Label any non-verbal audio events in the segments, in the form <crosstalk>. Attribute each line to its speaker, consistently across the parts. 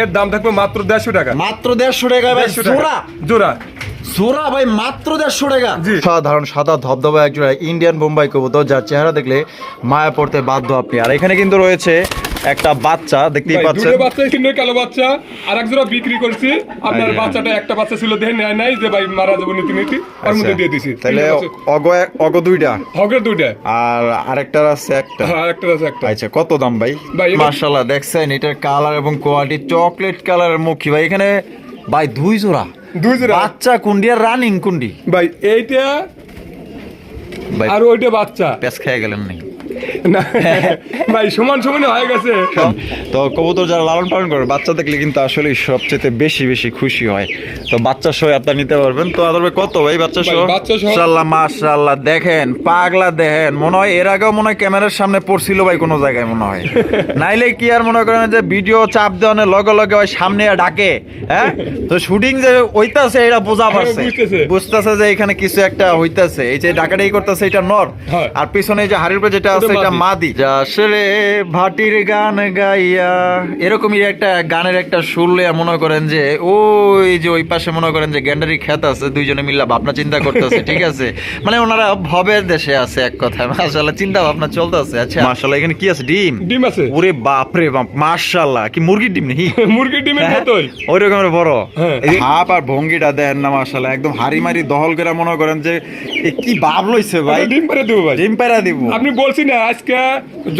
Speaker 1: এর দাম থাকবে মাত্র দেড়শো টাকা।
Speaker 2: মাত্র দেড়শো টাকা ভাই জোড়া
Speaker 1: জোড়া।
Speaker 2: জোড়া ভাই মাত্র দেড়শো টাকা।
Speaker 1: জি।
Speaker 3: সাধারণ সাদা ধবধবা একজোড়া ইন্ডিয়ান বোম্বাই কবুতর যার চেহারা দেখলে মায়া পড়তে বাধ্য আপনি। আর এখানে কিন্তু রয়েছে একটা বাচ্চা দেখতেই পাচ্ছেন।
Speaker 1: দুটো বাচ্চা কিনে কালো বাচ্চা আর এক জোড়া বিক্রি করছি। আপনার
Speaker 3: আচ্ছা।
Speaker 1: বাচ্চাটা একটা বাচ্চা ছিল দেখে নেয় নাই যে ভাই মারা যাব নীতি নীতি ওর মধ্যে দিয়ে দিছি।
Speaker 3: তাহলে অগ অগ দুইটা?
Speaker 1: হকের দুইটা।
Speaker 3: আর আরেকটার আছে একটা।
Speaker 1: হ্যাঁ একটা আছে একটা।
Speaker 3: আচ্ছা কত দাম ভাই?
Speaker 1: এবার-
Speaker 3: দেখছেন এটার কালার এবং কোয়ালিটি চকলেট কালারের মুখী। ভাই এখানে ভাই দুই জোড়া।
Speaker 1: দুই জোড়া।
Speaker 3: বাচ্চা কুন্ডি আর রানিং কুন্ডি।
Speaker 1: ভাই এইটা
Speaker 3: ভাই
Speaker 1: আর ওইটা বাচ্চা।
Speaker 3: পেস খেয়ে গেলেন নাকি?
Speaker 1: না ভাই সমান সমানে হয়ে গেছে।
Speaker 3: তো কবুতর যারা লালন পালন করে বাচ্চা দেখলে কিন্তু আসলে সবচেয়ে বেশি বেশি খুশি হয়। তো বাচ্চা সহ আপনারা নিতে পারবেন। তো আদর ভাই কত ভাই বাচ্চা সহ? মাশাআল্লাহ মাশাআল্লাহ দেখেন পাগলা দেখেন। মনে হয় এর আগেও মনে হয় ক্যামেরার সামনে পড়ছিল ভাই কোনো জায়গায় মনে হয়। <laughs> নাইলে কি আর মনে করেন যে ভিডিও চাপ দেওয়ানোর লগে লগে ওই সামনে ডাকে হ্যাঁ? তো শুটিং যে হইতাছে এটা বোঝা
Speaker 1: হ্যাঁ,
Speaker 3: পারছে।
Speaker 1: বুঝতেছে।
Speaker 3: যে এখানে কিছু একটা হইতাছে। এই যে ডাকাটাই করতেছে এটা নর। আর পিছনে এই যে হাড়ির উপরে যেটা আছে এটা
Speaker 1: মাদি।
Speaker 3: আসলে ভাটির গান গাইয়া। এরকমই একটা গানের একটা সুর লইয়া মনে করেন যে ওই যে ওই পাশে মনে করেন যে গ্যান্ডারি খ্যাত আছে দুইজনে মিল্লা ভাবনা চিন্তা করতেছে ঠিক আছে? মানে ওনারা ভবের দেশে আছে এক কথায়। মাশাআল্লাহ চিন্তা ভাবনা চলতেছে। আচ্ছা। মাশাআল্লাহ এখানে কি আছে? ডিম?
Speaker 1: ডিম আছে।
Speaker 3: ওরে বাপ রে বাপ মাশাআল্লাহ কি মুরগির ডিম নাকি? <laughs>
Speaker 1: মুরগির ডিমের মতোই
Speaker 3: ওই রকমের বড়।
Speaker 1: হ্যাঁ।
Speaker 3: এই হাপ আর ভঙ্গিটা দেন না মাশাআল্লাহ একদম হাড়ি মারি দহল করে মনে করেন যে কি ভাব লইছে ভাই?
Speaker 1: আচ্ছা, ডিম পেরে দেবো ভাই।
Speaker 3: ডিম পেরা দিব।
Speaker 1: আপনি বলছি না আজকে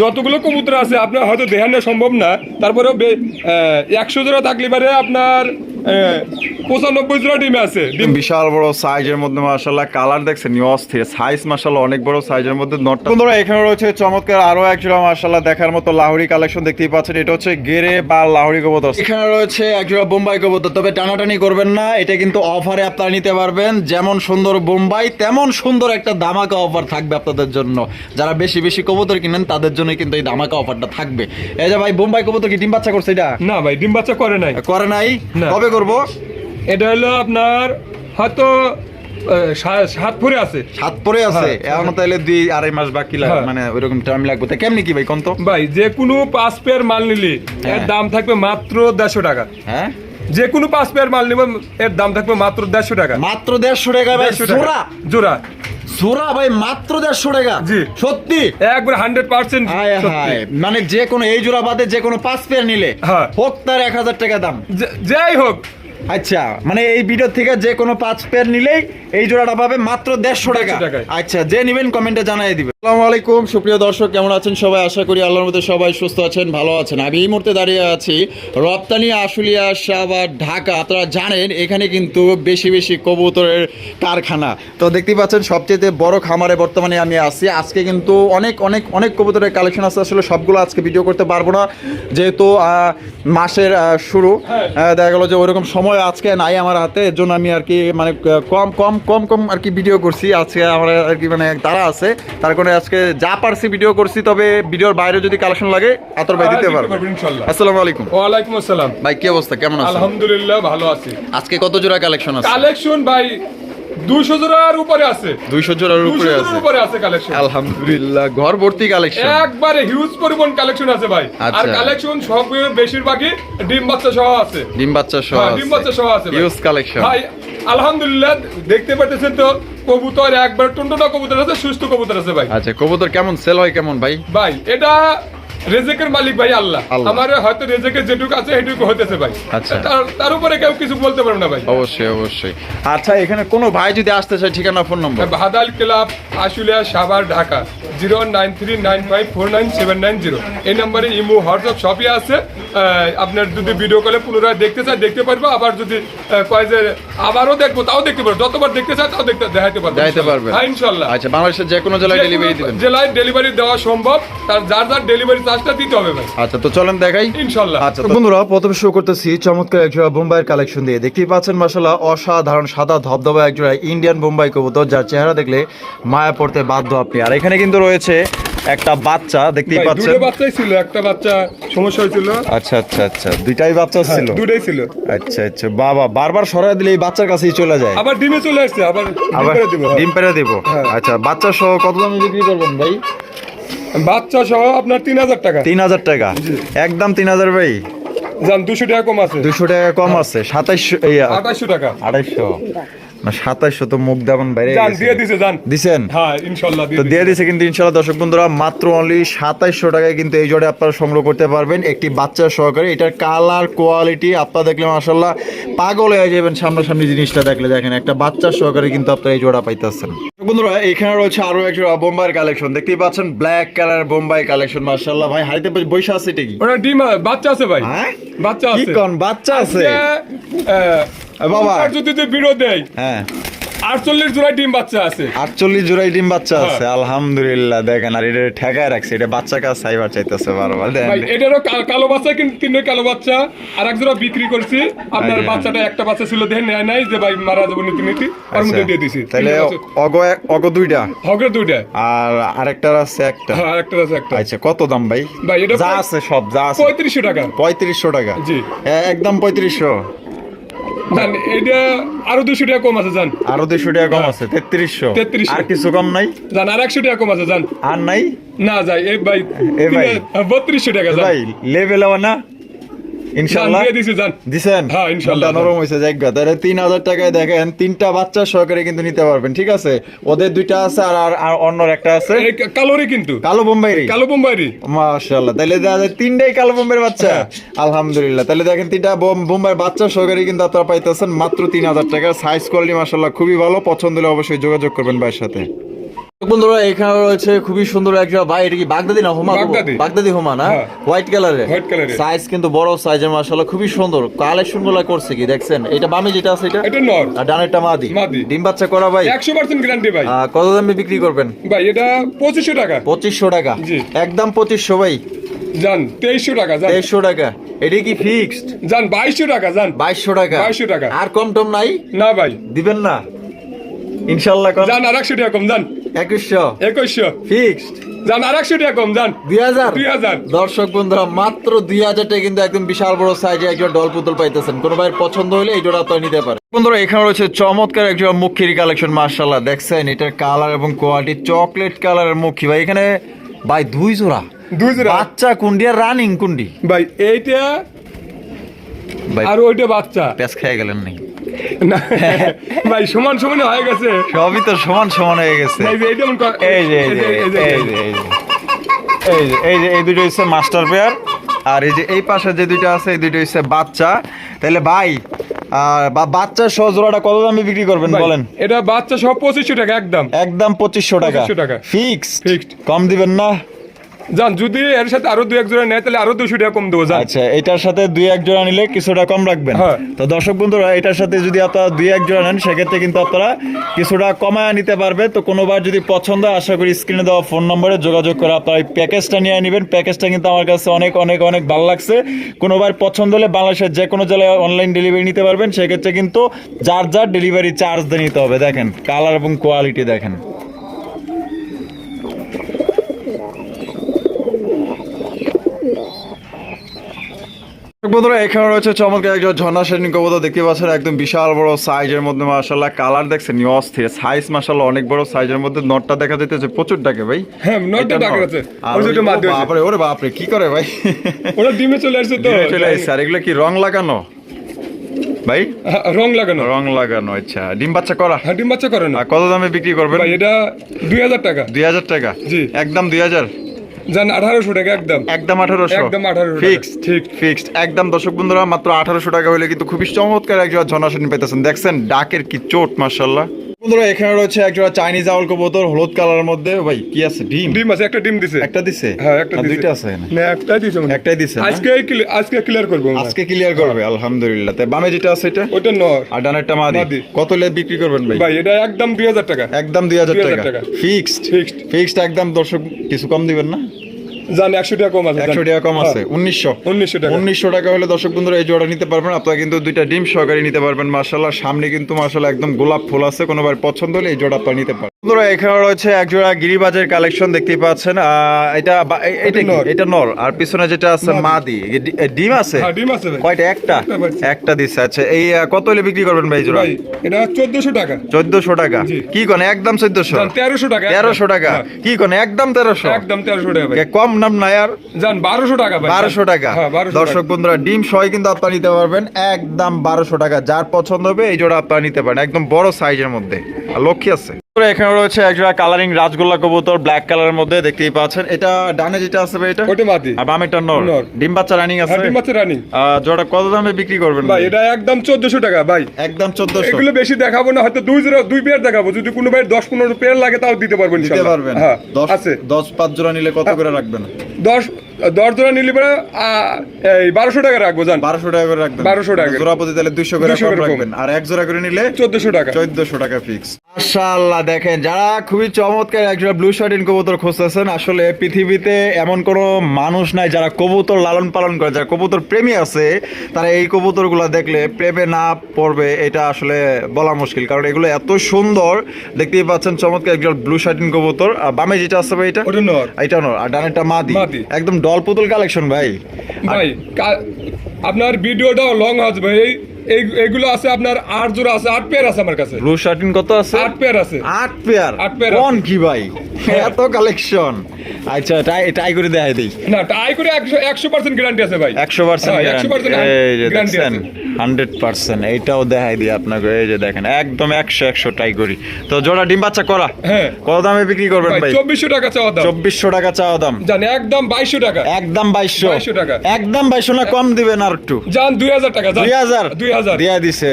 Speaker 1: যতগুলো কবুতর আছে, আপনার হয়তো দেখানো সম্ভব না। তারপরেও একশো জোড়া থাকলে পারে আপনার পঁচানব্বই জোড়া ডিম আছে ডিম
Speaker 3: বিশাল বড় সাইজের মধ্যে মাশাআল্লাহ কালার দেখছেন অস্থির। সাইজ মাশাআল্লাহ অনেক বড় সাইজের মধ্যে নটটা বন্ধুরা এখানে রয়েছে চমৎকার আরও এক জোড়া মাশাআল্লাহ দেখার মতো লাহোরি কালেকশন দেখতেই পাচ্ছেন। এটা হচ্ছে গেরে বা লাহোরি কবুতর। এখানে রয়েছে এক জোড়া বোম্বাই কবুতর তবে টানাটানি করবেন না এটা কিন্তু অফারে আপনারা নিতে পারবেন। যেমন সুন্দর বোম্বাই তেমন সুন্দর একটা দামাকা অফার থাকবে আপনাদের জন্য। যারা বেশি বেশি কবুতর কিনেন তাদের জন্য কিন্তু এই দামাকা অফারটা থাকবে। এই যে ভাই বোম্বাই কবুতর কি ডিম বাচ্চা করছে এটা?
Speaker 1: না ভাই ডিম বাচ্চা করে নাই।
Speaker 3: করে নাই? কবে করব।
Speaker 1: এটা হলো আপনার হয়তো সাতপুরে আছে।
Speaker 3: সাত পরে আছে। এখন এখনও তাহলে দুই আড়াই মাস বাকি লাগবে
Speaker 1: হ্যাঁ।
Speaker 3: মানে ওইরকম টাইম লাগবে। তা কেমনি কি ভাই কোন তো?
Speaker 1: ভাই যে কোনো পাঁচ পেয়ার মাল নিলে এর
Speaker 3: হ্যাঁ।
Speaker 1: দাম থাকবে মাত্র দেড়শো টাকা।
Speaker 3: হ্যাঁ?
Speaker 1: যে কোনো পাঁচ পেয়ার মাল নিবে এর দাম থাকবে মাত্র দেড়শো টাকা।
Speaker 2: মাত্র দেড়শো টাকা ভাই জোড়া?
Speaker 1: জোড়া।
Speaker 2: জোড়া ভাই মাত্র দেড়শো টাকা?
Speaker 1: জি।
Speaker 2: সত্যি?
Speaker 1: একবার হান্ড্রেড পার্সেন্ট
Speaker 2: মানে যে কোনো এই জোড়া বাদে যে কোনো পাঁচ পেয়ার নিলে
Speaker 1: হ্যাঁ।
Speaker 2: হোক তার এক হাজার টাকা দাম।
Speaker 1: যাই হোক।
Speaker 2: আচ্ছা মানে এই ভিডিও থেকে যে কোনো পাঁচ পেয়ার নিলেই এই জোড়াটা পাবে মাত্র দেড়শো টাকা।
Speaker 1: 150
Speaker 2: আচ্ছা যে নিবেন কমেন্টে জানাই দিবে আসসালামু আলাইকুম। সুপ্রিয় দর্শক, কেমন আছেন সবাই? আশা করি আল্লাহর মধ্যে সবাই সুস্থ আছেন, ভালো আছেন। আমি এই মুহূর্তে দাঁড়িয়ে আছি রপ্তানি আশুলিয়া, শাহবাগ, ঢাকা। আপনারা জানেন, এখানে কিন্তু বেশি বেশি কবুতরের কারখানা। তো দেখতেই পাচ্ছেন, সবচেয়ে বড় খামারে বর্তমানে আমি আছি। আজকে কিন্তু অনেক অনেক অনেক কবুতরের কালেকশন আছে। আসলে সবগুলো আজকে ভিডিও করতে পারব না। যেহেতু মাসের শুরু দেখা গেলো যে ওইরকম সময় আজকে নাই আমার হাতে। এর জন্য আমি আর কি মানে কম কম কম কম আর কি ভিডিও করছি। আজকে আমার আর কি মানে তারা আছে, তার কারণে আজকে যা পারছি ভিডিও করছি তবে ভিডিওর বাইরে যদি কালেকশন লাগে আতর ভাই
Speaker 1: হ্যাঁ,
Speaker 2: দিতে পারব। আসসালামু আলাইকুম।
Speaker 1: ওয়ালাইকুম আসসালাম।
Speaker 2: ভাই কি অবস্থা? কেমন আছেন?
Speaker 1: আলহামদুলিল্লাহ ভালো আছি।
Speaker 2: আজকে কত জোড়া কালেকশন আছে?
Speaker 1: কালেকশন ভাই দুইশো জোড়ার উপরে আছে।
Speaker 2: দুইশো জোড়ার উপরে আছে।
Speaker 1: উপরে আছে কালেকশন
Speaker 2: আলহামদুলিল্লাহ ঘর ভর্তি কালেকশন
Speaker 1: একবারে হিউজ পরিমাণ কালেকশন আছে ভাই। আর
Speaker 2: আচ্ছা।
Speaker 1: কালেকশন সব বেশিরভাগই ডিম বাচ্চা সহ আছে।
Speaker 2: ডিম বাচ্চা সহ
Speaker 1: হ্যাঁ, ডিম বাচ্চা সহ আছে।
Speaker 2: ইউজ কালেকশন
Speaker 1: ভাই আলহামদুলিল্লাহ দেখতে পাচ্ছেন তো কবুতর একবার টুনটুনা কবুতর আছে সুস্থ কবুতর আছে ভাই।
Speaker 2: আচ্ছা কবুতর কেমন? সেল হয় কেমন ভাই?
Speaker 1: ভাই এটা রেজেকের মালিক ভাই আল্লাহ। আমার হয়তো রেজেকের যেটুকু আছে সেটুকু হতেছে ভাই।
Speaker 2: আচ্ছা।
Speaker 1: তার- উপরে কেউ কিছু বলতে পারবে না ভাই।
Speaker 2: অবশ্যই অবশ্যই। আচ্ছা এখানে কোনো ভাই যদি আসতে চায় ঠিকানা ফোন নম্বর?
Speaker 1: Bhadal club Ashulia Savar Dhaka zero nine three nine five four nine seven nine zero. এই নম্বরে ইমো হোয়াটসঅ্যাপ সবই আছে। আপনার যদি ভিডিও কলে পুনরায় দেখতে চায় দেখতে পারব। আবার যদি কয় যে আবারও দেখব তাও দেখতে পারব। যতবার দেখতে চায় তাও দেখতে দেখাতে পারব।
Speaker 2: যাইতে পারবে
Speaker 1: হ্যাঁ ইনশাল্লাহ।
Speaker 2: আচ্ছা বাংলাদেশের যে কোনো জেলায় ডেলিভারি দিবেন।
Speaker 1: জেলায় ডেলিভারি দেওয়া সম্ভব। তার যার যার ডেলিভারি চার্জটা দিতে হবে ভাই।
Speaker 3: আচ্ছা তো চলেন দেখাই।
Speaker 1: ইনশাল্লাহ।
Speaker 3: আচ্ছা বন্ধুরা প্রথমে শুরু করতেছি চমৎকার একজোড়া বোম্বাইয়ের কালেকশন দিয়ে। দেখতেই পাচ্ছেন মাসাল্লাহ অসাধারণ সাদা ধবধবা একজোড়া ইন্ডিয়ান বোম্বাই কবুতর যার চেহারা দেখলে মায়া পড়তে বাধ্য আপনি। আর এখানে কিন্তু রয়েছে একটা বাচ্চা দেখতেই পাচ্ছেন।
Speaker 1: দুটো বাচ্চাই ছিল একটা বাচ্চা সমস্যা হয়েছিল।
Speaker 3: আচ্ছা আচ্ছা আচ্ছা দুইটাই বাচ্চা ছিল?
Speaker 1: দুটোই ছিল।
Speaker 3: আচ্ছা আচ্ছা বাবা বারবার সরাই দিলে এই বাচ্চার কাছেই চলে যায়।
Speaker 1: আবার ডিমে চলে আসছে আবার
Speaker 3: আবার
Speaker 1: ডিম করে দিব।
Speaker 3: ডিম পেরে দিব।
Speaker 1: হ্যাঁ।
Speaker 3: আচ্ছা বাচ্চা সহ কত দামে বিক্রি করবেন ভাই?
Speaker 1: বাচ্চা সহ আপনার তিন হাজার টাকা।
Speaker 3: তিন হাজার টাকা। একদম তিন হাজার ভাই।
Speaker 1: যান দুশো টাকা কম আছে।
Speaker 3: দুশো টাকা কম আছে। সাতাইশশো
Speaker 1: আঠাইশো টাকা।
Speaker 3: আড়াইশো না তো মুখ দেবেন বাইরে
Speaker 1: দিয়ে
Speaker 3: দিছেন?
Speaker 1: হ্যাঁ
Speaker 3: তো
Speaker 1: দিয়ে
Speaker 3: দিয়ে দিছে। কিন্তু ইনশাল্লাহ দর্শক বন্ধুরা মাত্র অনলি সাতাইশশো টাকায় কিন্তু এই জোড়ে আপনারা সংগ্রহ করতে পারবেন একটি বাচ্চা সহকারে। এটার কালার কোয়ালিটি আপনারা দেখলে মাসাল্লাহ পাগল হয়ে যাবেন সামনাসামনি জিনিসটা দেখলে। দেখেন একটা বাচ্চা সহকারে কিন্তু আপনারা এই জোড়া পাইতেছেন। বন্ধুরা এখানে রয়েছে আরও এক জোড়া বোম্বাইয়ের কালেকশন। দেখতেই পাচ্ছেন ব্ল্যাক কালার বোম্বাই কালেকশন মাসাল্লাহ ভাই হাইতে বৈশা আছে এটা কি?
Speaker 1: ওটা ডিম বাচ্চা আছে ভাই।
Speaker 3: হ্যাঁ?
Speaker 1: বাচ্চা
Speaker 3: কি
Speaker 1: আছে।
Speaker 3: কোন বাচ্চা আছে? বাবা।
Speaker 1: যদি তুই দেয়
Speaker 3: হ্যাঁ।
Speaker 1: আটচল্লিশ জোড়া ডিম বাচ্চা আছে।
Speaker 3: আটচল্লিশ জোড়াই ডিম বাচ্চা আছে
Speaker 1: হ্যাঁ।
Speaker 3: আলহামদুলিল্লাহ দেখেন আর এটা ঠেকায় রাখছে এটা বাচ্চা কাজ সাইবার চাইতেছে বারবার
Speaker 1: এটারও কালো বাচ্চা কিন্তু কালো বাচ্চা আর এক জোড়া বিক্রি করছি। আপনার
Speaker 3: আচ্ছা।
Speaker 1: বাচ্চাটা একটা বাচ্চা ছিল দেখে নেয় নাই যে ভাই মারা যাব নীতি নীতি ওর মধ্যে দিয়ে দিছি।
Speaker 3: আচ্ছা। তাহলে অগ অগ দুইটা?
Speaker 1: দুইটা।
Speaker 3: আর আরেকটার আছে একটা?
Speaker 1: হ্যাঁ আছে একটা।
Speaker 3: আচ্ছা কত দাম ভাই?
Speaker 1: ভাই, এটা
Speaker 3: যা আছে সব যা আছে।
Speaker 1: পঁয়ত্রিশশো টাকা।
Speaker 3: পঁয়ত্রিশশো টাকা।
Speaker 1: জি।
Speaker 3: একদম পঁয়ত্রিশশো।
Speaker 1: জান এটা আরও দুশো টাকা কম আছে জান।
Speaker 3: আরও দুশো টাকা কম আছে তেত্রিশশো।
Speaker 1: 3300
Speaker 3: আর কিছু কম নাই?
Speaker 1: জান আর একশো টাকা কম আছে জান।
Speaker 3: আর নাই?
Speaker 1: না যাই এই ভাই
Speaker 3: এ ভাই।
Speaker 1: বত্রিশশো টাকা
Speaker 3: ভাই লেভেল না?
Speaker 1: জান দিয়ে দিছি জান।
Speaker 3: দিছেন?
Speaker 1: হ্যাঁ, ইনশাল্লাহ।
Speaker 3: নরম হয়েছে জায়গা। তাহলে তিন হাজার টাকায় দেখেন তিনটা বাচ্চা সহকারে কিন্তু নিতে পারবেন ঠিক আছে? ওদের দুইটা আছে আর আর- আর অন্যর একটা আছে।
Speaker 1: কালোরি কিন্তু।
Speaker 3: কালো বোম্বাই
Speaker 1: কালো বোম্বাইরি
Speaker 3: মাশাআল্লাহ। তাহলে দেখা তিনটাই কালো বাচ্চা। আলহামদুলিল্লাহ। তাহলে দেখেন তিনটা বাচ্চা সহকারে কিন্তু আপনারা পাইতেছেন মাত্র তিন হাজার টাকা। সাইজ কোয়ালিটি মাশাআল্লাহ খুবই ভালো। পছন্দ হলে অবশ্যই যোগাযোগ করবেন ভাইয়ের সাথে। বন্ধুরা এখানে রয়েছে খুবই সুন্দর একটা ভাই এটা কি বাগদাদি না হোমা
Speaker 1: বাগদাদি।
Speaker 3: হোমা না?
Speaker 1: হ্যাঁ।
Speaker 3: হোয়াইট
Speaker 1: White colour এর।
Speaker 3: সাইজ কিন্তু বড় সাইজের মাশাআল্লাহ খুবই সুন্দর। কালেকশনগুলো করছে কি দেখছেন? এটা বামে যেটা আছে এটা?
Speaker 1: এটা নর।
Speaker 3: আর ডানেরটা মাদি। ডিম বাচ্চা করা ভাই?
Speaker 1: একশো পার্সেন্ট গ্যারান্টি ভাই।
Speaker 3: কত দামে বিক্রি করবেন?
Speaker 1: ভাই এটা পঁচিশশো টাকা।
Speaker 3: পঁচিশশো টাকা।
Speaker 1: জি।
Speaker 3: একদম পঁচিশশো ভাই।
Speaker 1: জান তেইশশো টাকা জান
Speaker 3: তেইশশো টাকা। এটা কি ফিক্সড
Speaker 1: জান বাইশশো টাকা জান
Speaker 3: বাইশশো টাকা।
Speaker 1: 2200 টাকা।
Speaker 3: আর কম টম নাই?
Speaker 1: না ভাই।
Speaker 3: দিবেন না? ইনশাল্লাহ কম।
Speaker 1: জান আর একশো টাকা কম জান
Speaker 3: একুশশো।
Speaker 1: একুশশো।
Speaker 3: ফিক্সড।
Speaker 1: জান আর একশো টাকা কম জান।
Speaker 3: দুই হাজার।
Speaker 1: 2000
Speaker 3: দর্শক বন্ধুরা মাত্র দুই হাজার টাকা কিন্তু একদম বিশাল বড় সাইজে একজন ডল পুতুল পাইতেছেন। কোনো ভাইয়ের পছন্দ হলে এই জোড়া আপনারা নিতে পারেন। বন্ধুরা এখানে রয়েছে চমৎকার একজন মুখির কালেকশন মার্শাল্লাহ দেখছেন এটার কালার এবং কোয়ালিটি চকলেট কালারের মুখী। ভাই এখানে ভাই দুই জোড়া।
Speaker 1: দুই জোড়া।
Speaker 3: বাচ্চা কুন্ডি আর রানিং কুন্ডি।
Speaker 1: ভাই এইটা
Speaker 3: ভাই
Speaker 1: আর ওইটা বাচ্চা।
Speaker 3: পেঁচ খেয়ে গেলেন নাকি?
Speaker 1: ভাই সমান সমান হয়ে গেছে
Speaker 3: সবই তো সমান সমান হয়ে গেছে
Speaker 1: এই যে মনে
Speaker 3: এই যে এই যে
Speaker 1: এই যে-
Speaker 3: এই যে দুটো হচ্ছে মাস্টার পেয়ার আর এই যে এই পাশে যে দুইটা আছে এই দুইটা হচ্ছে বাচ্চা তাহলে ভাই আর বা- বাচ্চার সহ জোড়াটা কত দামে বিক্রি করবেন বলেন
Speaker 1: এটা বাচ্চা সব পঁচিশশো টাকা একদম
Speaker 3: একদম পঁচিশশো টাকা
Speaker 1: 2500 টাকা।
Speaker 3: Fix
Speaker 1: Fixed।
Speaker 3: কম দিবেন না
Speaker 1: জান যদি এর সাথে আরও দু এক জোড়া নেয় তাহলে আরও দুশো টাকা কম দেবো
Speaker 3: আচ্ছা এটার সাথে দুই এক জোড়া নিলে কিছুটা কম রাখবেন।
Speaker 1: হ্যাঁ।
Speaker 3: তো দর্শক বন্ধুরা এটার সাথে যদি আপনারা দুই এক জোড়া নেন সেক্ষেত্রে কিন্তু আপনারা কিছুটা কমায় নিতে পারবে। তো কোনোবার যদি পছন্দ হয়, আশা করি স্ক্রিনে দেওয়া ফোন নম্বরে যোগাযোগ করে আপনারা এই প্যাকেজটা নিয়ে নেবেন। প্যাকেজটা কিন্তু আমার কাছে অনেক অনেক অনেক ভালো লাগছে। কোনোবার পছন্দ হলে বাংলাদেশের যে কোনো জেলায় অনলাইন ডেলিভারি নিতে পারবেন। সেক্ষেত্রে কিন্তু যার যার ডেলিভারি চার্জ দিয়ে নিতে হবে। দেখেন কালার এবং কোয়ালিটি দেখেন। বন্ধুরা এখানে রয়েছে চমৎকার একজন ঝর্ণা শ্রেণি কবুতর দেখতে পাচ্ছেন একদম বিশাল বড় সাইজের মধ্যে মাশাল্লাহ কালার দেখছেন অস্থির। সাইজ মাশাল্লাহ অনেক বড় সাইজের মধ্যে নটটা দেখা যেতেছে প্রচুর ডাকে ভাই।
Speaker 1: হ্যাঁ আছে
Speaker 3: আর
Speaker 1: দুটো মাধ্যমে
Speaker 3: বাপরে ওরে বাপরে কি করে ভাই?
Speaker 1: ওটা ডিমে চলে আসছে তো।
Speaker 3: চলে আসছে আর এগুলো কি রং লাগানো? ভাই?
Speaker 1: হ্যাঁ, রং লাগানো।
Speaker 3: রং লাগানো আচ্ছা। ডিম বাচ্চা করা?
Speaker 1: হ্যাঁ ডিম বাচ্চা করে না।
Speaker 3: কত দামে বিক্রি করবেন?
Speaker 1: ভাই এটা দুই হাজার টাকা।
Speaker 3: দুই হাজার টাকা?
Speaker 1: জি।
Speaker 3: একদম দুই হাজার?
Speaker 1: জান আঠারোশো টাকা একদম
Speaker 3: একদম আঠারোশো
Speaker 1: একদম 1800 টাকা।
Speaker 3: ফিক্সড
Speaker 1: ঠিক।
Speaker 3: ফিক্সড একদম দর্শক বন্ধুরা মাত্র আঠারোশো টাকা হলে কিন্তু খুবই চমৎকার একজন ঝর্ণাশনী পেতেছেন দেখছেন ডাকের কি চোট মার্শাল্লাহ বন্ধুরা এখানে রয়েছে একজোড়া চাইনিজ আউল কবুতর হলুদ কালারের মধ্যে। ভাই কি আছে? ডিম?
Speaker 1: ডিম আছে একটা ডিম দিছে।
Speaker 3: একটা দিছে?
Speaker 1: হ্যাঁ একটা দিছে।
Speaker 3: দুইটা আছে
Speaker 1: না একটাই দিছে মনে
Speaker 3: একটাই দিছে
Speaker 1: আজকে আজকে ক্লিয়ার করব
Speaker 3: আজকে ক্লিয়ার করবে আলহামদুলিল্লাহ। তাই বামে যেটা আছে এটা?
Speaker 1: ওটা নর।
Speaker 3: আর ডানেরটা মাদি। কত লে বিক্রি করবেন ভাই?
Speaker 1: ভাই এটা একদম দুই হাজার টাকা।
Speaker 3: একদম দুই হাজার
Speaker 1: 2000
Speaker 3: টাকা।
Speaker 1: টাকা।
Speaker 3: ফিক্সড ফিক্সড একদম দর্শক কিছু কম দিবেন না?
Speaker 1: জান একশো টাকা কম আছে
Speaker 3: একশো টাকা কম আছে উনিশশো।
Speaker 1: উনিশশো টাকা।
Speaker 3: উনিশশো টাকা হলে দর্শক বন্ধুরা এই জোড়া নিতে পারবেন আপনারা কিন্তু দুইটা ডিম সহকারে নিতে পারবেন। মার্শাল্লাহ সামনে কিন্তু মার্শাল্লাহ একদম গোলাপ ফুল আছে কোনোবার পছন্দ হলে এই জোড়া আপনারা নিতে পারবেন। বন্ধুরা এখানে রয়েছে একজোড়া গিরিবাজের কালেকশন দেখতেই পাচ্ছেন। এটা এটা কি? এটা নর আর পিছনে যেটা আছে
Speaker 1: মাদি।
Speaker 3: ডিম আছে?
Speaker 1: হ্যাঁ ডিম আছে
Speaker 3: কয়টা? একটা?
Speaker 1: একটা
Speaker 3: দিচ্ছে আচ্ছা এই কত হলে বিক্রি করবেন ভাই জোড়া?
Speaker 1: এটা টাকা।
Speaker 3: কি কোন? একদম
Speaker 1: টাকা
Speaker 3: টাকা।
Speaker 1: হ্যাঁ,
Speaker 3: কি কোন? একদম
Speaker 1: একদম তেরোশো টাকা ভাই।
Speaker 3: কম নাম আর?
Speaker 1: টাকা ভাই।
Speaker 3: বারোশো টাকা।
Speaker 1: হ্যাঁ
Speaker 3: দর্শক বন্ধুরা ডিম কিন্তু আপনারা নিতে পারবেন। একদম বারোশো টাকা। যার পছন্দ হবে এই জোড়া আপনারা নিতে পারেন। একদম বড় সাইজের মধ্যে। আর লক্ষ্মী আছে। এখানে রয়েছে একজোড়া কালারিং রাজগোল্লা কবুতর ব্ল্যাক কালারের মধ্যে দেখতেই পাচ্ছেন। এটা ডানে যেটা আছে এটা?
Speaker 1: ওটা মাদি
Speaker 3: আর বামেটা নর। ডিম বাচ্চা রানিং আছে?
Speaker 1: হ্যাঁ, ডিম বাচ্চা রানিং
Speaker 3: জোড়া কত দামে বিক্রি করবেন
Speaker 1: ভাই এটা একদম 1400 টাকা ভাই।
Speaker 3: একদম 1400
Speaker 1: এগুলো বেশি দেখাবো না হয়তো দুই জোড়া দুই পেয়ার দেখাবো। যদি কোনো ভাই 10 15 পেয়ার লাগে তাও দিতে পারবেন
Speaker 3: ইনশাআল্লাহ
Speaker 1: দিতে
Speaker 3: পারবেন।
Speaker 1: হ্যাঁ
Speaker 3: 10
Speaker 1: আছে।
Speaker 3: 10 পাঁচ জোড়া নিলে কত হ্যাঁ। করে রাখবেন?
Speaker 1: 10 পরে এই বারোশো টাকা রাখব জান।
Speaker 3: বারোশো টাকা করে
Speaker 1: বারোশো টাকা।
Speaker 3: জোড়া তাহলে দুইশো করে রাখবেন। আর এক জোড়া করে নিলে
Speaker 1: চোদ্দশো টাকা।
Speaker 3: চোদ্দশো টাকা ফিক্স দেখেন যারা খুবই চমৎকার একজন ব্লু কবুতর খুঁজতেছেন আসলে পৃথিবীতে এমন মানুষ নাই যারা কবুতর লালন পালন করে যারা কবুতর প্রেমী আছে তারা এই কবুতরগুলো দেখলে প্রেমে না পড়বে এটা আসলে বলা মুশকিল। কারণ এগুলো এত সুন্দর দেখতেই পাচ্ছেন চমৎকার একজন ব্লু শার্টিন কবুতর। বামে যেটা আছে এটা?
Speaker 1: এটা নর।
Speaker 3: এটা নর। আর ডানেরটা মাদি। একদম ডল পুতুল কালেকশন ভাই
Speaker 1: ভাই আপনার ভিডিওটাও লং আছে ভাই। এই এগুলো আছে আপনার আট জোড়া আছে আট পেয়ার আছে আমার কাছে।
Speaker 3: ব্লু শার্টিন কত আছে?
Speaker 1: আট পেয়ার আছে।
Speaker 3: আট পেয়ার
Speaker 1: আট পেয়ার
Speaker 3: কোন কি ভাই? এত কালেকশন আচ্ছা টাই টাই করে দেখাই দিই।
Speaker 1: না টাই করে একশো একশো পার্সেন্ট গ্যারান্টি আছে ভাই।
Speaker 3: একশো পার্সেন্ট
Speaker 1: হ্যাঁ, 100%
Speaker 3: এই যে
Speaker 1: guarantee
Speaker 3: দেখছেন
Speaker 1: আছে।
Speaker 3: হান্ড্রেড পার্সেন্ট এইটাও দেখাই দিই আপনাকে এই যে দেখেন একদম একশো একশো টাই করি। তো জোড়া ডিম বাচ্চা করা?
Speaker 1: হ্যাঁ।
Speaker 3: কত দামে বিক্রি করবেন
Speaker 1: ভাই চব্বিশশো টাকা চাওয়া দাম।
Speaker 3: চব্বিশশো টাকা চাওয়া দাম।
Speaker 1: জান একদম বাইশশো টাকা।
Speaker 3: একদম বাইশশো।
Speaker 1: 2200 টাকা।
Speaker 3: একদম বাইশশো না কম দিবেন আর একটু।
Speaker 1: জান দুই হাজার টাকা।
Speaker 3: দুই হাজার।
Speaker 1: হাজার।
Speaker 3: দিয়া দিছে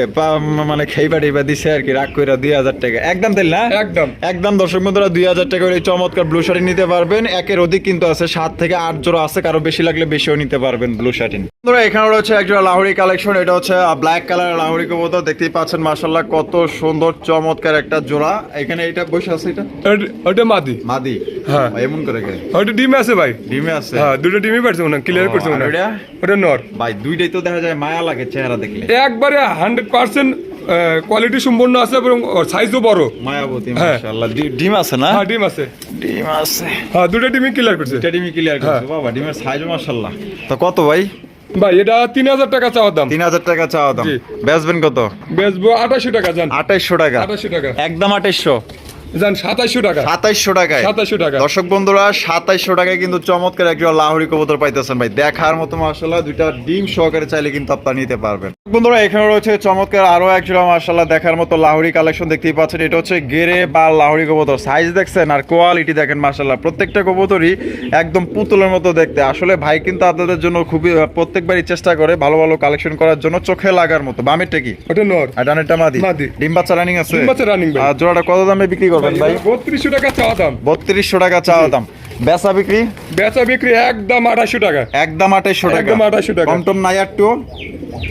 Speaker 3: মানে খেইবা টেইবা দিছে আর কি রাগ করে দুই হাজার টাকা। একদম তেল না?
Speaker 1: একদম।
Speaker 3: একদম দর্শক বন্ধুরা দুই হাজার টাকা এই চমৎকার ব্লু শার্টিন নিতে পারবেন। একের অধিক কিন্তু আছে সাত থেকে আট জোড়া আছে কারও বেশি লাগলে বেশিও নিতে পারবেন ব্লু শার্টিন বন্ধুরা এখানে রয়েছে একজোড়া লাহোরি কালেকশন এটা হচ্ছে ব্ল্যাক কালার লাহোরি কবুতর। দেখতেই পাচ্ছেন মার্শাল্লাহ কত সুন্দর চমৎকার একটা জোড়া। এখানে এটা বসে আছে এটা?
Speaker 1: ওটা- মাদি।
Speaker 3: মাদি?
Speaker 1: হ্যাঁ।
Speaker 3: এমন করে কে?
Speaker 1: ওটা ডিমে আছে ভাই।
Speaker 3: ডিমে আছে?
Speaker 1: হ্যাঁ দুটো ডিমই পারছে না ক্লিয়ার করছে না
Speaker 3: ওটা?
Speaker 1: ওটা নর।
Speaker 3: ভাই দুইটাই তো দেখা যায় মায়া লাগে চেহারা দেখলে।
Speaker 1: একবারে হান্ড্রেড পার্সেন্ট কোয়ালিটি সম্পূর্ণ আছে এবং সাইজও বড়।
Speaker 3: মায়াবতী
Speaker 1: হ্যাঁ।
Speaker 3: মাশাআল্লাহ। ডিম আছে না?
Speaker 1: হ্যাঁ ডিম আছে।
Speaker 3: ডিম আছে।
Speaker 1: হ্যাঁ দুটো ডিমই ক্লিয়ার করছে।
Speaker 3: দুটো ডিমই ক্লিয়ার করছে। বাবা ডিমের সাইজ মাশাআল্লাহ। তো কত ভাই?
Speaker 1: ভাই এটা তিন হাজার টাকা চাওয়া দাম।
Speaker 3: তিন হাজার টাকা চাওয়া দাম।
Speaker 1: জি।
Speaker 3: বেচবেন কত?
Speaker 1: বেচবো আঠাশশো টাকা জান।
Speaker 3: আঠাশশো টাকা।
Speaker 1: আঠাশশো টাকা।
Speaker 3: একদম আঠাইশশো
Speaker 1: টাকা।
Speaker 3: টাকায়।
Speaker 1: টাকা।
Speaker 3: দর্শক বন্ধুরা টাকায় কিন্তু চমৎকার একটা লাহোরি কবুতর পাইতেছেন ভাই। দেখার মতো দুইটা ডিম সহকারে চাইলে কিন্তু আপনারা নিতে পারবেন। বন্ধুরা এখানে রয়েছে চমৎকার আরও দেখার মতো লাহোরি কালেকশন দেখতেই পাচ্ছেন। এটা হচ্ছে গেরে বা লাহোরি কবুতর। সাইজ দেখছেন আর কোয়ালিটি দেখেন মার্শাল্লাহ প্রত্যেকটা কবুতরই একদম পুতুলের মতো দেখতে। আসলে ভাই কিন্তু আপনাদের জন্য খুবই প্রত্যেকবারই চেষ্টা করে ভালো ভালো কালেকশন করার জন্য চোখে লাগার মতো। বামেরটা কি?
Speaker 1: ওটা নর।
Speaker 3: আর ডানেরটা মাদি।
Speaker 1: মাদি।
Speaker 3: ডিম বাচ্চা রানিং আছে?
Speaker 1: ডিম বাচ্চা
Speaker 3: আর জোড়াটা কত দামে বিক্রি করবেন ভাই।
Speaker 1: বত্রিশশো টাকা চাওয়া দাম।
Speaker 3: বত্রিশশো টাকা চাওয়া দাম। বেচা বিক্রি?
Speaker 1: বেচা বিক্রি একদম আঠাশশো টাকা।
Speaker 3: একদম আঠাইশশো টাকা।
Speaker 1: একদম 2800 টাকা।
Speaker 3: কম টম নাই একটু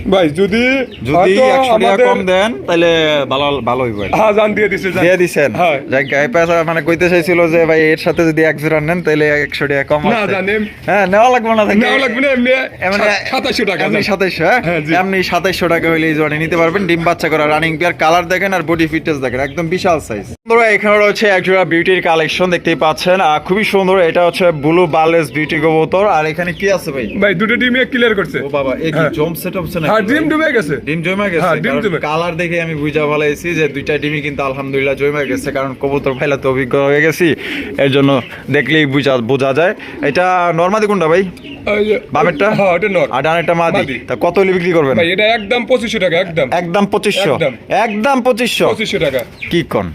Speaker 1: ভাই যদি
Speaker 3: যদি একশো টাকা কম দেন তাহলে ভালো ভালো হইব
Speaker 1: হ্যাঁ জান দিয়ে দিছে।
Speaker 3: দিয়ে দিছেন?
Speaker 1: হ্যাঁ।
Speaker 3: যাই পয়সা মানে কইতে চাইছিল যে ভাই এর সাথে যদি এক জোড়া নেন তাহলে একশো টাকা কম
Speaker 1: না
Speaker 3: আছে।
Speaker 1: জান এম-
Speaker 3: হ্যাঁ নেওয়া লাগবে না
Speaker 1: নেওয়া লাগবে না এমনি সাতাশশো টাকা
Speaker 3: এমনি
Speaker 1: জান।
Speaker 3: হ্যাঁ?
Speaker 1: হ্যাঁ।
Speaker 3: এমনি সাতাইশশো টাকা হইলে এই জোড়া নিতে পারবেন। ডিম বাচ্চা করা রানিং পেয়ার কালার দেখেন আর বডি ফিটনেস দেখেন। একদম বিশাল সাইজ বন্ধুরা এখানে রয়েছে একজোড়া বিউটির কালেকশন দেখতেই পাচ্ছেন। খুবই সুন্দর এটা হচ্ছে ব্লু বার্লেস বিউটি কবুতর আর এখানে কি আছে ভাই?
Speaker 1: ভাই দুটো ডিমে ক্লিয়ার করছে।
Speaker 3: ও বাবা এই কি
Speaker 1: হ্যাঁ।
Speaker 3: জম সেট হচ্ছে না
Speaker 1: হ্যাঁ ডিম ডুবে গেছে।
Speaker 3: ডিম জমে গেছে
Speaker 1: হ্যাঁ, ডিম জমে।
Speaker 3: কালার দেখে আমি বুঝা ভালাইছি যে দুইটা ডিমই কিন্তু আলহামদুলিল্লাহ জমে গেছে কারণ কবুতর ফাইলা তো অভিজ্ঞ হয়ে গেছি এর জন্য দেখলেই বুঝা বোঝা যায়। এটা নর্মাদি কোনটা ভাই?
Speaker 1: ওই যে-
Speaker 3: বামেরটা?
Speaker 1: হ্যাঁ ওটা নর।
Speaker 3: আর ডানেরটা মাদি। তা কত হলে বিক্রি করবেন?
Speaker 1: ভাই এটা একদম পঁচিশশো টাকা একদম।
Speaker 3: একদম পঁচিশশো।
Speaker 1: একদম।
Speaker 3: একদম পঁচিশশো।
Speaker 1: পঁচিশশো টাকা।
Speaker 3: কি কন?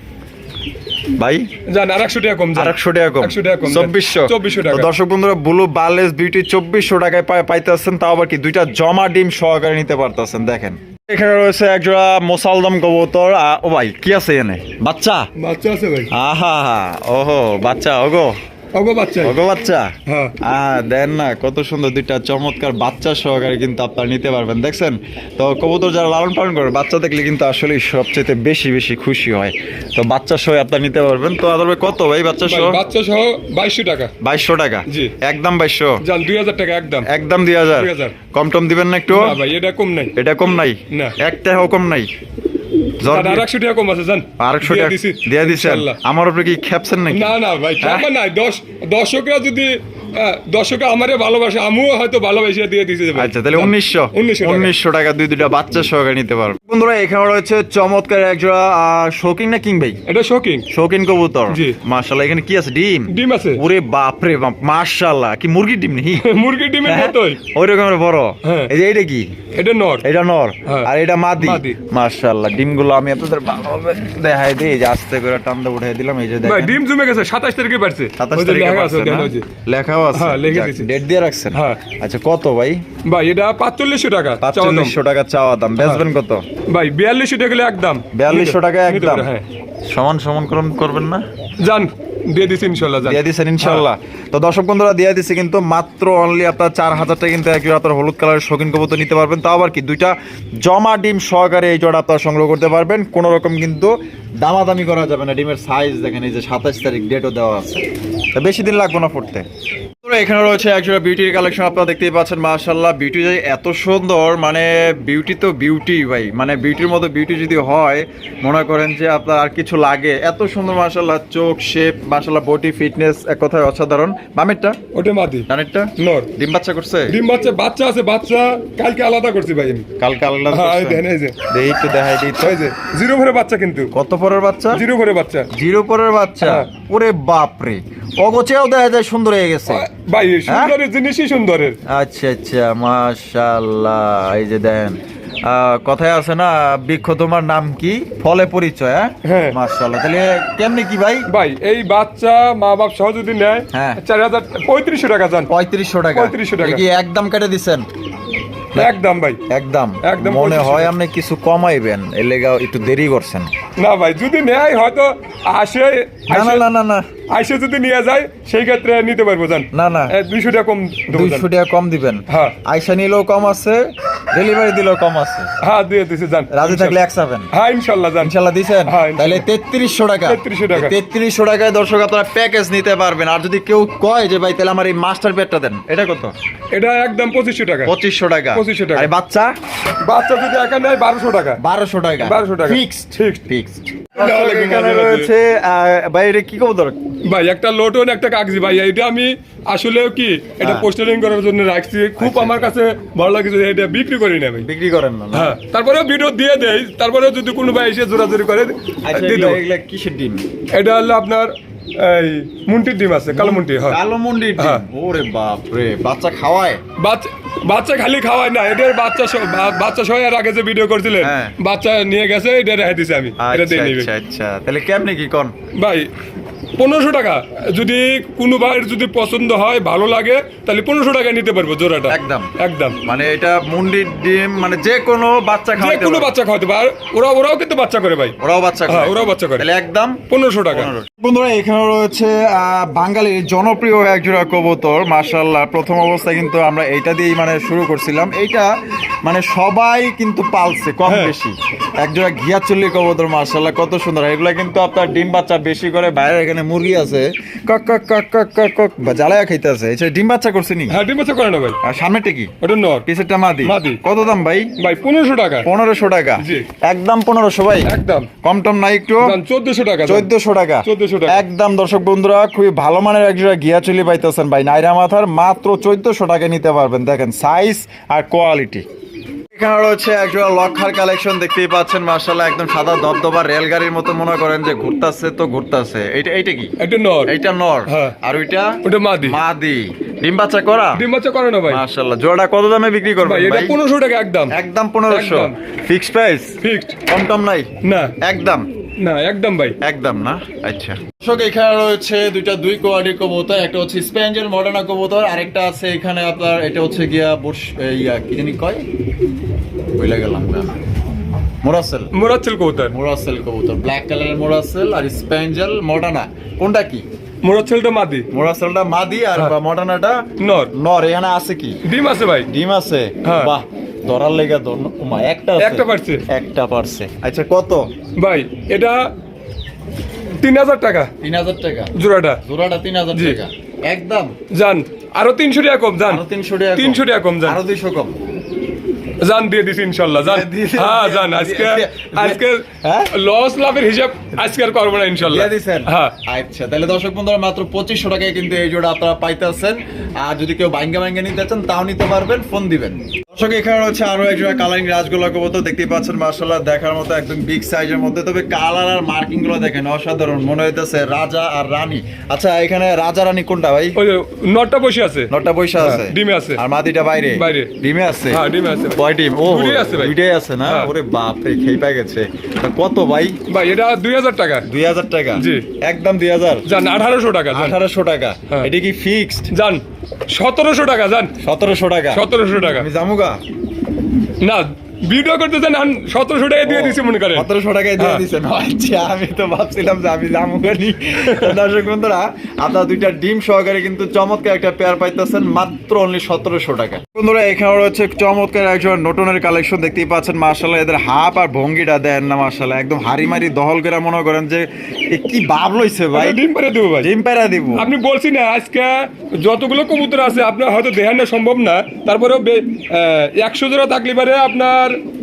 Speaker 3: ভাই?
Speaker 1: জান আর একশো টাকা কম।
Speaker 3: আর একশো টাকা কম।
Speaker 1: 100 টাকা কম,
Speaker 3: চব্বিশশো।
Speaker 1: চব্বিশশো টাকা।
Speaker 3: দর্শক বন্ধুরা ব্লু বার্লেস বিউটি চব্বিশশো টাকায় পাইতেছেন তাও আবার কি দুইটা জমা ডিম সহকারে নিতে পারতেছেন দেখেন। এখানে রয়েছে একজোড়া মোসালদম কবুতর ও ভাই কি আছে এনে? বাচ্চা?
Speaker 1: বাচ্চা আছে ভাই।
Speaker 3: আহা ওহো বাচ্চা ওগো।
Speaker 1: বাচ্চা।
Speaker 3: বাচ্চা?
Speaker 1: হ্যাঁ।
Speaker 3: দেন না কত সুন্দর দুইটা চমৎকার বাচ্চা সহকারে কিন্তু আপনারা নিতে পারবেন। দেখছেন? তো কবুতর যারা লালন পালন করে বাচ্চা দেখলে কিন্তু আসলে সবচেয়ে বেশি বেশি খুশি হয়। তো বাচ্চা সহ আপনারা নিতে পারবেন। তো কত ভাই বাচ্চা
Speaker 1: ভাই,
Speaker 3: সহ
Speaker 1: বাচ্চা সহ বাইশশো টাকা।
Speaker 3: বাইশশো টাকা?
Speaker 1: জি।
Speaker 3: একদম বাইশশো?
Speaker 1: জান দুই হাজার টাকা একদম।
Speaker 3: একদম দুই হাজার?
Speaker 1: 2000
Speaker 3: কম টম দিবেন না একটু?
Speaker 1: ভাই এটা কম নাই।
Speaker 3: এটা কম নাই?
Speaker 1: না।
Speaker 3: একটা কম নাই?
Speaker 1: আর একশো টাকা কম আছে জান।
Speaker 3: আরেকশো টাকা দিয়ে দিচ্ছেন আমার উপরে কি খেপছেন নাকি?
Speaker 1: না না ভাই? নাই। দশ দর্শকরা যদি আহ, আমারে ভালোবাসে আমিও হয়তো ভালোবাসে দিয়ে দিছি
Speaker 3: আচ্ছা তাহলে উনিশশো
Speaker 1: উনিশশো টাকা।
Speaker 3: দুই দুইটা বাচ্চা সহকারে নিতে পারবে। বন্ধুরা এখানে রয়েছে চমৎকার একজোড়া শৌকিং না কিং ভাই
Speaker 1: এটা শোকিং
Speaker 3: শৌকিন কবুতর।
Speaker 1: জি।
Speaker 3: এখানে কি আছে? ডিম?
Speaker 1: ডিম আছে।
Speaker 3: ওরে বাপরে বাপ কি মুরগির ডিম নেই <laughs>
Speaker 1: মুরগির ডিমের
Speaker 3: হ্যাঁ?
Speaker 1: মতোই।
Speaker 3: ওই রকমের বড়।
Speaker 1: হ্যাঁ।
Speaker 3: এই যে এইটা কি?
Speaker 1: এটা নর।
Speaker 3: এটা নর।
Speaker 1: হ্যাঁ।
Speaker 3: আর এটা মাদি।
Speaker 1: মাদি।
Speaker 3: মার্শাল্লাহ ডিমগুলো আমি আপনাদের ভালোভাবে দেখাই দিই যে আস্তে করে টান্দা উঠাই দিলাম এই যে দেখেন।
Speaker 1: ডিম জমে গেছে সাতাশ তারিখে পারছে।
Speaker 3: সাতাশ
Speaker 1: ওই যে
Speaker 3: তারিখে
Speaker 1: যে।
Speaker 3: লেখাও আছে।
Speaker 1: হ্যাঁ, লিখে দিয়েছি।
Speaker 3: ডেট দিয়ে রাখছেন?
Speaker 1: হ্যাঁ।
Speaker 3: আচ্ছা কত ভাই?
Speaker 1: ভাই এটা পাঁচচল্লিশশো টাকা চাওয়া দাম।
Speaker 3: পাঁচচল্লিশশো টাকা চাওয়া দাম। বেচবেন কত?
Speaker 1: ভাই বিয়াল্লিশশো টাকা হলে একদম।
Speaker 3: বিয়াল্লিশশো টাকা একদম।
Speaker 1: হ্যাঁ।
Speaker 3: সমান সমান করবেন না?
Speaker 1: যান দিয়ে দিছি ইনশাল্লাহ
Speaker 3: দিয়ে দিচ্ছেন ইনশাল্লাহ। তো দর্শক বন্ধুরা দিয়ে দিছে কিন্তু মাত্র অনলি আপনার চার হাজার টাকা কিন্তু একই আপনার হলুদ কালারের শৌখিন কবুতর নিতে পারবেন। তাও আবার কি দুইটা জমা ডিম সহকারে এই জোড়া আপনারা সংগ্রহ করতে পারবেন। কোনো রকম কিন্তু দামাদামি করা যাবে না। ডিমের সাইজ দেখেন এই যে সাতাশ তারিখ ডেটও দেওয়া আছে। তো বেশি দিন লাগবে না ফুটতে। এখানে রয়েছে একজোড়া বিউটির কালেকশন আপনারা দেখতেই পাচ্ছেন মাশাল্লাহ বিউটি যে এত সুন্দর মানে বিউটি তো বিউটি ভাই। মানে বিউটির মতো বিউটি যদি হয় মনে করেন যে আপনার আর কিছু লাগে। এত সুন্দর মাশাল্লাহ চোখ শেপ মাশাল্লাহ বডি ফিটনেস এক কথায় অসাধারণ। বামেরটা
Speaker 1: ওটা মাদি।
Speaker 3: ডানেরটা
Speaker 1: নর।
Speaker 3: ডিম বাচ্চা করছে?
Speaker 1: ডিম বাচ্চা বাচ্চা আছে বাচ্চা কালকে আলাদা করছি ভাই
Speaker 3: কালকে আলাদা
Speaker 1: হ্যাঁ? দেখেন, এই যে।
Speaker 3: দেখি একটু দেখাই দিই তো।
Speaker 1: যে জিরো ভরে বাচ্চা কিন্তু।
Speaker 3: কত পরের বাচ্চা?
Speaker 1: জিরো ভরে বাচ্চা।
Speaker 3: জিরো পরের বাচ্চা?
Speaker 1: হ্যাঁ।
Speaker 3: ওরে বাপরে। অগোছেও দেখা যায় সুন্দর হয়ে গেছে।
Speaker 1: ভাই
Speaker 3: হ্যাঁ?
Speaker 1: সুন্দরের জিনিসই সুন্দরের
Speaker 3: আচ্ছা আচ্ছা মাশাল্লাহ এই যে দেন কথায় আছে না বৃক্ষ তোমার নাম কি ফলে পরিচয় হ্যাঁ
Speaker 1: হ্যাঁ।
Speaker 3: তাহলে কেমনি কি ভাই
Speaker 1: ভাই এই বাচ্চা মা বাপ সহ যদি নেয়
Speaker 3: হ্যাঁ।
Speaker 1: চার হাজার পঁয়ত্রিশশো টাকা চান
Speaker 3: পঁয়ত্রিশশো টাকা
Speaker 1: 3500 টাকা।
Speaker 3: কি একদম কেটে দিচ্ছেন
Speaker 1: একদম ভাই।
Speaker 3: একদম।
Speaker 1: একদম
Speaker 3: মনে হয় আপনি কিছু কমাইবেন এর লেগা একটু দেরি করছেন।
Speaker 1: না ভাই যদি নেয় হয়তো আসে
Speaker 3: না না না না না।
Speaker 1: আইসে যদি নিয়ে যায় সেই ক্ষেত্রে নিতে পারব জান।
Speaker 3: না না।
Speaker 1: দুইশো টাকা কম
Speaker 3: দুইশো টাকা কম দিবেন।
Speaker 1: হ্যাঁ।
Speaker 3: আইসা নিলেও কম আছে ডেলিভারি দিলেও কম আছে।
Speaker 1: হ্যাঁ দিয়ে দিছি জান।
Speaker 3: রাজি থাকলে এক সেভেন
Speaker 1: হ্যাঁ ইনশাল্লাহ জান।
Speaker 3: ইনশাল্লাহ দিছেন?
Speaker 1: হ্যাঁ।
Speaker 3: তাহলে তেত্রিশশো টাকা।
Speaker 1: 3300 টাকা।
Speaker 3: তেত্রিশশো টাকায় দর্শক আপনারা প্যাকেজ নিতে পারবেন। আর যদি কেউ কয় যে ভাই তাহলে আমার এই মাস্টার পেটটা দেন এটা কত?
Speaker 1: এটা একদম পঁচিশশো টাকা।
Speaker 3: পঁচিশশো টাকা।
Speaker 1: 2500 টাকা।
Speaker 3: আর বাচ্চা?
Speaker 1: বাচ্চা যদি একা নেয় বারোশো টাকা।
Speaker 3: বারোশো টাকা।
Speaker 1: 1200 টাকা।
Speaker 3: ফিক্সড। ফিক্সড। এখানে রয়েছে ভাই এটা কি কবুতর
Speaker 1: ভাই একটা লোটন একটা কাগজি। ভাই এটা আমি আসলেও কি এটা
Speaker 3: হ্যাঁ।
Speaker 1: পোস্টারিং করার জন্য রাখছি। খুব আমার কাছে ভালো লাগছে এটা বিক্রি করি না ভাই
Speaker 3: বিক্রি করেন না?
Speaker 1: হ্যাঁ তারপরে ভিডিও দিয়ে দেয় তারপরে যদি কোনো ভাই এসে জোরাজোরি করে
Speaker 3: আচ্ছা কিসের ডিম?
Speaker 1: এটা হলো আপনার এই মুন্টির ডিম আছে কালো মুন্টি হয়।
Speaker 3: কালো
Speaker 1: হ্যাঁ।
Speaker 3: ওরে বাপ রে বাচ্চা খাওয়ায়?
Speaker 1: বাচ্চা বাচ্চা খালি খাওয়ায় না এদের বাচ্চা বাচ্চা সহ এর আগে যে ভিডিও করছিলেন
Speaker 3: হ্যাঁ।
Speaker 1: বাচ্চা নিয়ে গেছে এটা রেখে দিছি আমি। এটা
Speaker 3: আচ্ছা
Speaker 1: দিয়ে নিবে।
Speaker 3: আচ্ছা আচ্ছা। তাহলে কেমনে কি কোন?
Speaker 1: ভাই পনেরোশো টাকা। যদি কোনো ভাইয়ের যদি পছন্দ হয় ভালো লাগে তাহলে পনেরোশো টাকা নিতে পারব জোড়াটা।
Speaker 3: একদম।
Speaker 1: একদম।
Speaker 3: মানে এটা মুন্ডির ডিম মানে যে কোনো বাচ্চা
Speaker 1: যে কোনো বাচ্চা খাওয়াতে পারে ওরা ওরাও কিন্তু বাচ্চা করে ভাই।
Speaker 3: ওরাও বাচ্চা
Speaker 1: হ্যাঁ,
Speaker 3: খায়।
Speaker 1: ওরাও বাচ্চা করে।
Speaker 3: তাহলে একদম
Speaker 1: পনেরোশো টাকা।
Speaker 3: বন্ধুরা এখানে রয়েছে বাঙালির জনপ্রিয় এক জোড়া কবুতর মার্শাল্লাহ প্রথম অবস্থায় কিন্তু আমরা এইটা দিয়েই মানে শুরু করছিলাম। এইটা মানে সবাই কিন্তু পালছে কম
Speaker 1: হ্যাঁ।
Speaker 3: বেশি। এক জোড়া ঘিয়াচল্লি কবুতর মার্শাল্লাহ কত সুন্দর। এগুলা কিন্তু আপনার ডিম বাচ্চা বেশি করে বাইরে এখানে মুরগি আছে। কক কক কক কক কক কক জ্বালায়া খাইতেছে এটা ডিম বাচ্চা করছে নি?
Speaker 1: হ্যাঁ ডিম বাচ্চা করে না ভাই।
Speaker 3: আর সামনেটা কি?
Speaker 1: ওটা নর।
Speaker 3: পিসেরটা মাদি।
Speaker 1: মাদি।
Speaker 3: কত দাম ভাই?
Speaker 1: ভাই পনেরোশো টাকা।
Speaker 3: পনেরোশো টাকা।
Speaker 1: জি।
Speaker 3: একদম পনেরোশো ভাই?
Speaker 1: একদম।
Speaker 3: কম টম নাই একটু?
Speaker 1: চোদ্দশো টাকা যান।
Speaker 3: চোদ্দশো টাকা।
Speaker 1: 1400 টাকা।
Speaker 3: একদম দর্শক বন্ধুরা খুবই ভালো মানের একজোড়া গিয়া চলি পাইতেছেন ভাই। নাইরা মাথার মাত্র চোদ্দশো টাকা নিতে পারবেন। দেখেন সাইজ আর কোয়ালিটি এখানে রয়েছে একটা লক্ষার কালেকশন দেখতেই পাচ্ছেন মার্শাল্লাহ একদম সাদা দবদবা রেলগাড়ির মতো মনে করেন যে ঘুরতাছে তো ঘুরতাছে। এটা এটা কি?
Speaker 1: এটা নর।
Speaker 3: এটা নর।
Speaker 1: হ্যাঁ।
Speaker 3: আর ওইটা?
Speaker 1: ওটা মাদি।
Speaker 3: মাদি। ডিম বাচ্চা করা?
Speaker 1: ডিম বাচ্চা করে না ভাই।
Speaker 3: মার্শাল্লাহ। জোড়া কত দামে বিক্রি করবেন
Speaker 1: ভাই এটা
Speaker 3: ভাই?
Speaker 1: পনেরোশো টাকা একদম।
Speaker 3: একদম পনেরোশো।
Speaker 1: একদম।
Speaker 3: ফিক্সড প্রাইস
Speaker 1: ফিক্সড
Speaker 3: কম টম নাই?
Speaker 1: না।
Speaker 3: একদম।
Speaker 1: না একদম ভাই।
Speaker 3: একদম না? আচ্ছা। দর্শক এখানে রয়েছে দুইটা দুই কোয়ালিটির কবুতর একটা হচ্ছে স্পেঞ্জেল মডার্না কবুতর আরেকটা আছে এখানে আপনার এটা হচ্ছে গিয়া বুশ ইয়া কি জানি কয়? ভুলে গেলাম না। মোরাসেল
Speaker 1: মোরাসেল কবুতর।
Speaker 3: মোরাসেল কবুতর ব্ল্যাক কালারের মোরাসেল আর স্পেঞ্জেল মডার্না কোনটা কি?
Speaker 1: মোরাচ্ছিলটা মাদি।
Speaker 3: মোরাসেলটা মাদি আর
Speaker 1: হ্যাঁ।
Speaker 3: মডার্নাটা
Speaker 1: নর।
Speaker 3: নর এখানে আছে কি?
Speaker 1: ডিম আছে ভাই।
Speaker 3: ডিম আছে?
Speaker 1: হ্যাঁ।
Speaker 3: বাহ ধরার লেগে ধর একটা
Speaker 1: একটা পারছে।
Speaker 3: একটা পারছে। আচ্ছা কত?
Speaker 1: ভাই এটা তিন হাজার টাকা।
Speaker 3: তিন হাজার টাকা।
Speaker 1: জোড়াটা।
Speaker 3: জোড়াটা তিন হাজার টাকা। একদম।
Speaker 1: যান আরও তিনশো টাকা কম
Speaker 3: আরও তিনশো টাকা কম।
Speaker 1: তিনশো টাকা কম যান
Speaker 3: আরও দুইশো কম।
Speaker 1: জান দিয়ে দিছি ইনশাল্লাহ জান? হ্যাঁ জান আজকে আজকে
Speaker 3: হ্যাঁ?
Speaker 1: লস লাভের হিসাব আজকে আর করব না ইনশাল্লাহ। হ্যাঁ।
Speaker 3: আচ্ছা তাহলে দর্শক বন্ধুরা মাত্র পঁচিশশো টাকায় কিন্তু এই জোড়া আপনারা পাইতেছেন। আর যদি কেউ বাইঙ্গা বাইঙ্গা নিতে চান তাও নিতে পারবেন ফোন দিবেন। দর্শক এখানে হচ্ছে আরও এক জোড়া কালারিং রাজগোলা কবুতর দেখতেই পাচ্ছেন মার্শাল্লাহ দেখার মতো একদম বিগ সাইজের মধ্যে। তবে কালার আর মার্কিংগুলো দেখেন অসাধারণ। মনে হইতেছে রাজা আর রানী। আচ্ছা এখানে রাজা রানী কোনটা ভাই?
Speaker 1: ওই নটটা বসে আছে।
Speaker 3: নটা পয়সা আছে?
Speaker 1: হ্যাঁ, ডিমে আছে।
Speaker 3: আর মাদিটা বাইরে?
Speaker 1: বাইরে।
Speaker 3: ডিমে আছে?
Speaker 1: হ্যাঁ, ডিমে আছে।
Speaker 3: কয় ডিম? ও
Speaker 1: দুইটাই আছে ভাই।
Speaker 3: দুইটাই আছে না?
Speaker 1: হ্যাঁ।
Speaker 3: ওরে বাপ রে খেয়ে পাই গেছে। কত ভাই?
Speaker 1: ভাই এটা দুই হাজার টাকা।
Speaker 3: দুই হাজার টাকা?
Speaker 1: জি।
Speaker 3: একদম দুই হাজার?
Speaker 1: জান আঠারোশো টাকা জান।
Speaker 3: আঠারোশো টাকা।
Speaker 1: হ্যাঁ।
Speaker 3: এটা কি ফিক্সড
Speaker 1: জান। সতেরোশো টাকা জান।
Speaker 3: সতেরোশো টাকা।
Speaker 1: সতেরোশো টাকা।
Speaker 3: আমি জামুগা।
Speaker 1: না ভিডিও করতে চান সতেরোশো টাকা দিয়ে দিছি মনে করেন।
Speaker 3: সতেরোশো টাকায় দিয়ে
Speaker 1: হ্যাঁ।
Speaker 3: দিচ্ছেন আচ্ছা আমি তো ভাবছিলাম যে আমি দর্শক বন্ধুরা আপনারা দুইটা ডিম সহকারে কিন্তু চমৎকার একটা পেয়ার পাইতেছেন মাত্র অনলি সতেরোশো টাকা বন্ধুরা এখানে রয়েছে চমৎকার একজন নটনের কালেকশন দেখতেই পাচ্ছেন মার্শাল্লাহ এদের আর ভঙ্গিটা দেন না মার্শাল্লাহ একদম হাড়ি মারি দহল করে মনে করেন যে কি ভাব লইছে ভাই।
Speaker 1: ডিম পেরে দেবো ভাই।
Speaker 3: ডিম পেরা দিব।
Speaker 1: আপনি বলছি না আজকে যতগুলো কবুতর আছে আপনার হয়তো দেখানো সম্ভব না তারপরেও একশো জোড়া থাকলে পারে আপনার আহ,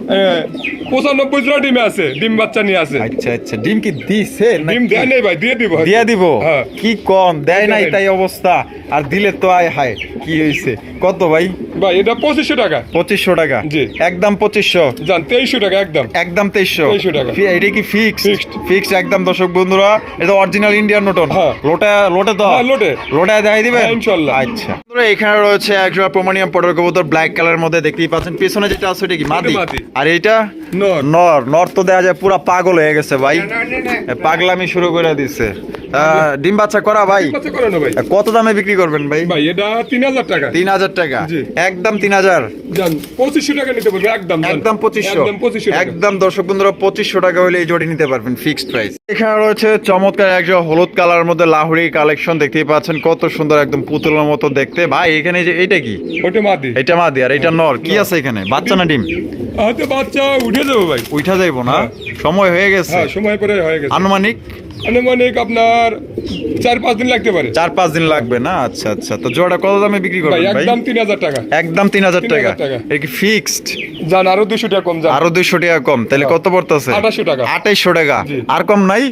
Speaker 1: পঁচানব্বই জোড়া ডিমে আছে ডিম বাচ্চা নিয়ে আছে।
Speaker 3: আচ্ছা আচ্ছা ডিম কি দিছে
Speaker 1: ডিম দেয় নেই ভাই দিয়ে দিব।
Speaker 3: দিয়া দিব?
Speaker 1: হ্যাঁ।
Speaker 3: কি কম? দেয় নাই তাই অবস্থা। আর দিলে তো আয় হায় কি হয়েছে কত ভাই?
Speaker 1: ভাই এটা পঁচিশশো টাকা।
Speaker 3: পঁচিশশো টাকা?
Speaker 1: জি।
Speaker 3: একদম পঁচিশশো?
Speaker 1: যান তেইশশো টাকা একদম।
Speaker 3: একদম তেইশশো?
Speaker 1: 2300 টাকা।
Speaker 3: এটা কি ফিক্স। ফিক্স একদম দর্শক বন্ধুরা এটা অরিজিনাল ইন্ডিয়ান নোটন। লোটা লোটে তো?
Speaker 1: হ্যাঁ, লোটে।
Speaker 3: লোটায় দেখাই দিবেন?
Speaker 1: হ্যাঁ, ইনশাল্লাহ।
Speaker 3: আচ্ছা। এখানে রয়েছে একজোড়া প্রমাণিয়াম পটর কবুতর ব্ল্যাক কালার মধ্যে দেখতেই পাচ্ছেন। পিছনে যেটা আছে ওটা কি? মাদি। আর এইটা?
Speaker 1: নর।
Speaker 3: নর। নর তো দেখা যায় পুরা পাগল হয়ে গেছে ভাই। পাগলামি শুরু করে দিচ্ছে আহ, ডিম বাচ্চা করা ভাই? কত দামে বিক্রি করবেন ভাই?
Speaker 1: ভাই এটা তিন হাজার টাকা।
Speaker 3: তিন হাজার টাকা। একদম তিন হাজার?
Speaker 1: পঁচিশশো টাকা নিতে পারবে একদম
Speaker 3: একদম পঁচিশশো।
Speaker 1: একদম
Speaker 3: দর্শক বন্ধুরা পঁচিশশো টাকা হলে এই জোড়ি নিতে পারবেন ফিক্সড প্রাইস এখানে রয়েছে চমৎকার একজন হলুদ কালার মধ্যে লাহুরি কালেকশন দেখতেই পাচ্ছেন কত সুন্দর একদম পুতুলের মতো দেখতে। ভাই এখানে যে এটা কি?
Speaker 1: ওটা মাদি।
Speaker 3: এটা মাদি আর এটা নর। কি আছে এখানে? বাচ্চা না ডিম?
Speaker 1: হয়তো বাচ্চা? উঠে যাব ভাই।
Speaker 3: উঠা যাইবো না।
Speaker 1: হ্যাঁ।
Speaker 3: সময় হয়ে গেছে।
Speaker 1: হ্যাঁ সময় পরে হয়ে গেছে।
Speaker 3: আনুমানিক?
Speaker 1: আনুমানিক আপনার চার পাঁচ দিন লাগতে পারে।
Speaker 3: চার পাঁচ দিন লাগবে না? আচ্ছা আচ্ছা। তো জোড়া কত দামে বিক্রি
Speaker 1: ভাই
Speaker 3: করবেন ভাই
Speaker 1: একদম তিন হাজার টাকা।
Speaker 3: একদম তিন হাজার টাকা।
Speaker 1: টাকা।
Speaker 3: এটা কি ফিক্সড
Speaker 1: আরও দুশো টাকা কম
Speaker 3: আরও দুইশো টাকা কম। তাহলে কত পড়তেছে?
Speaker 1: 2800 টাকা।
Speaker 3: আঠাইশশো টাকা। আর কম নাই?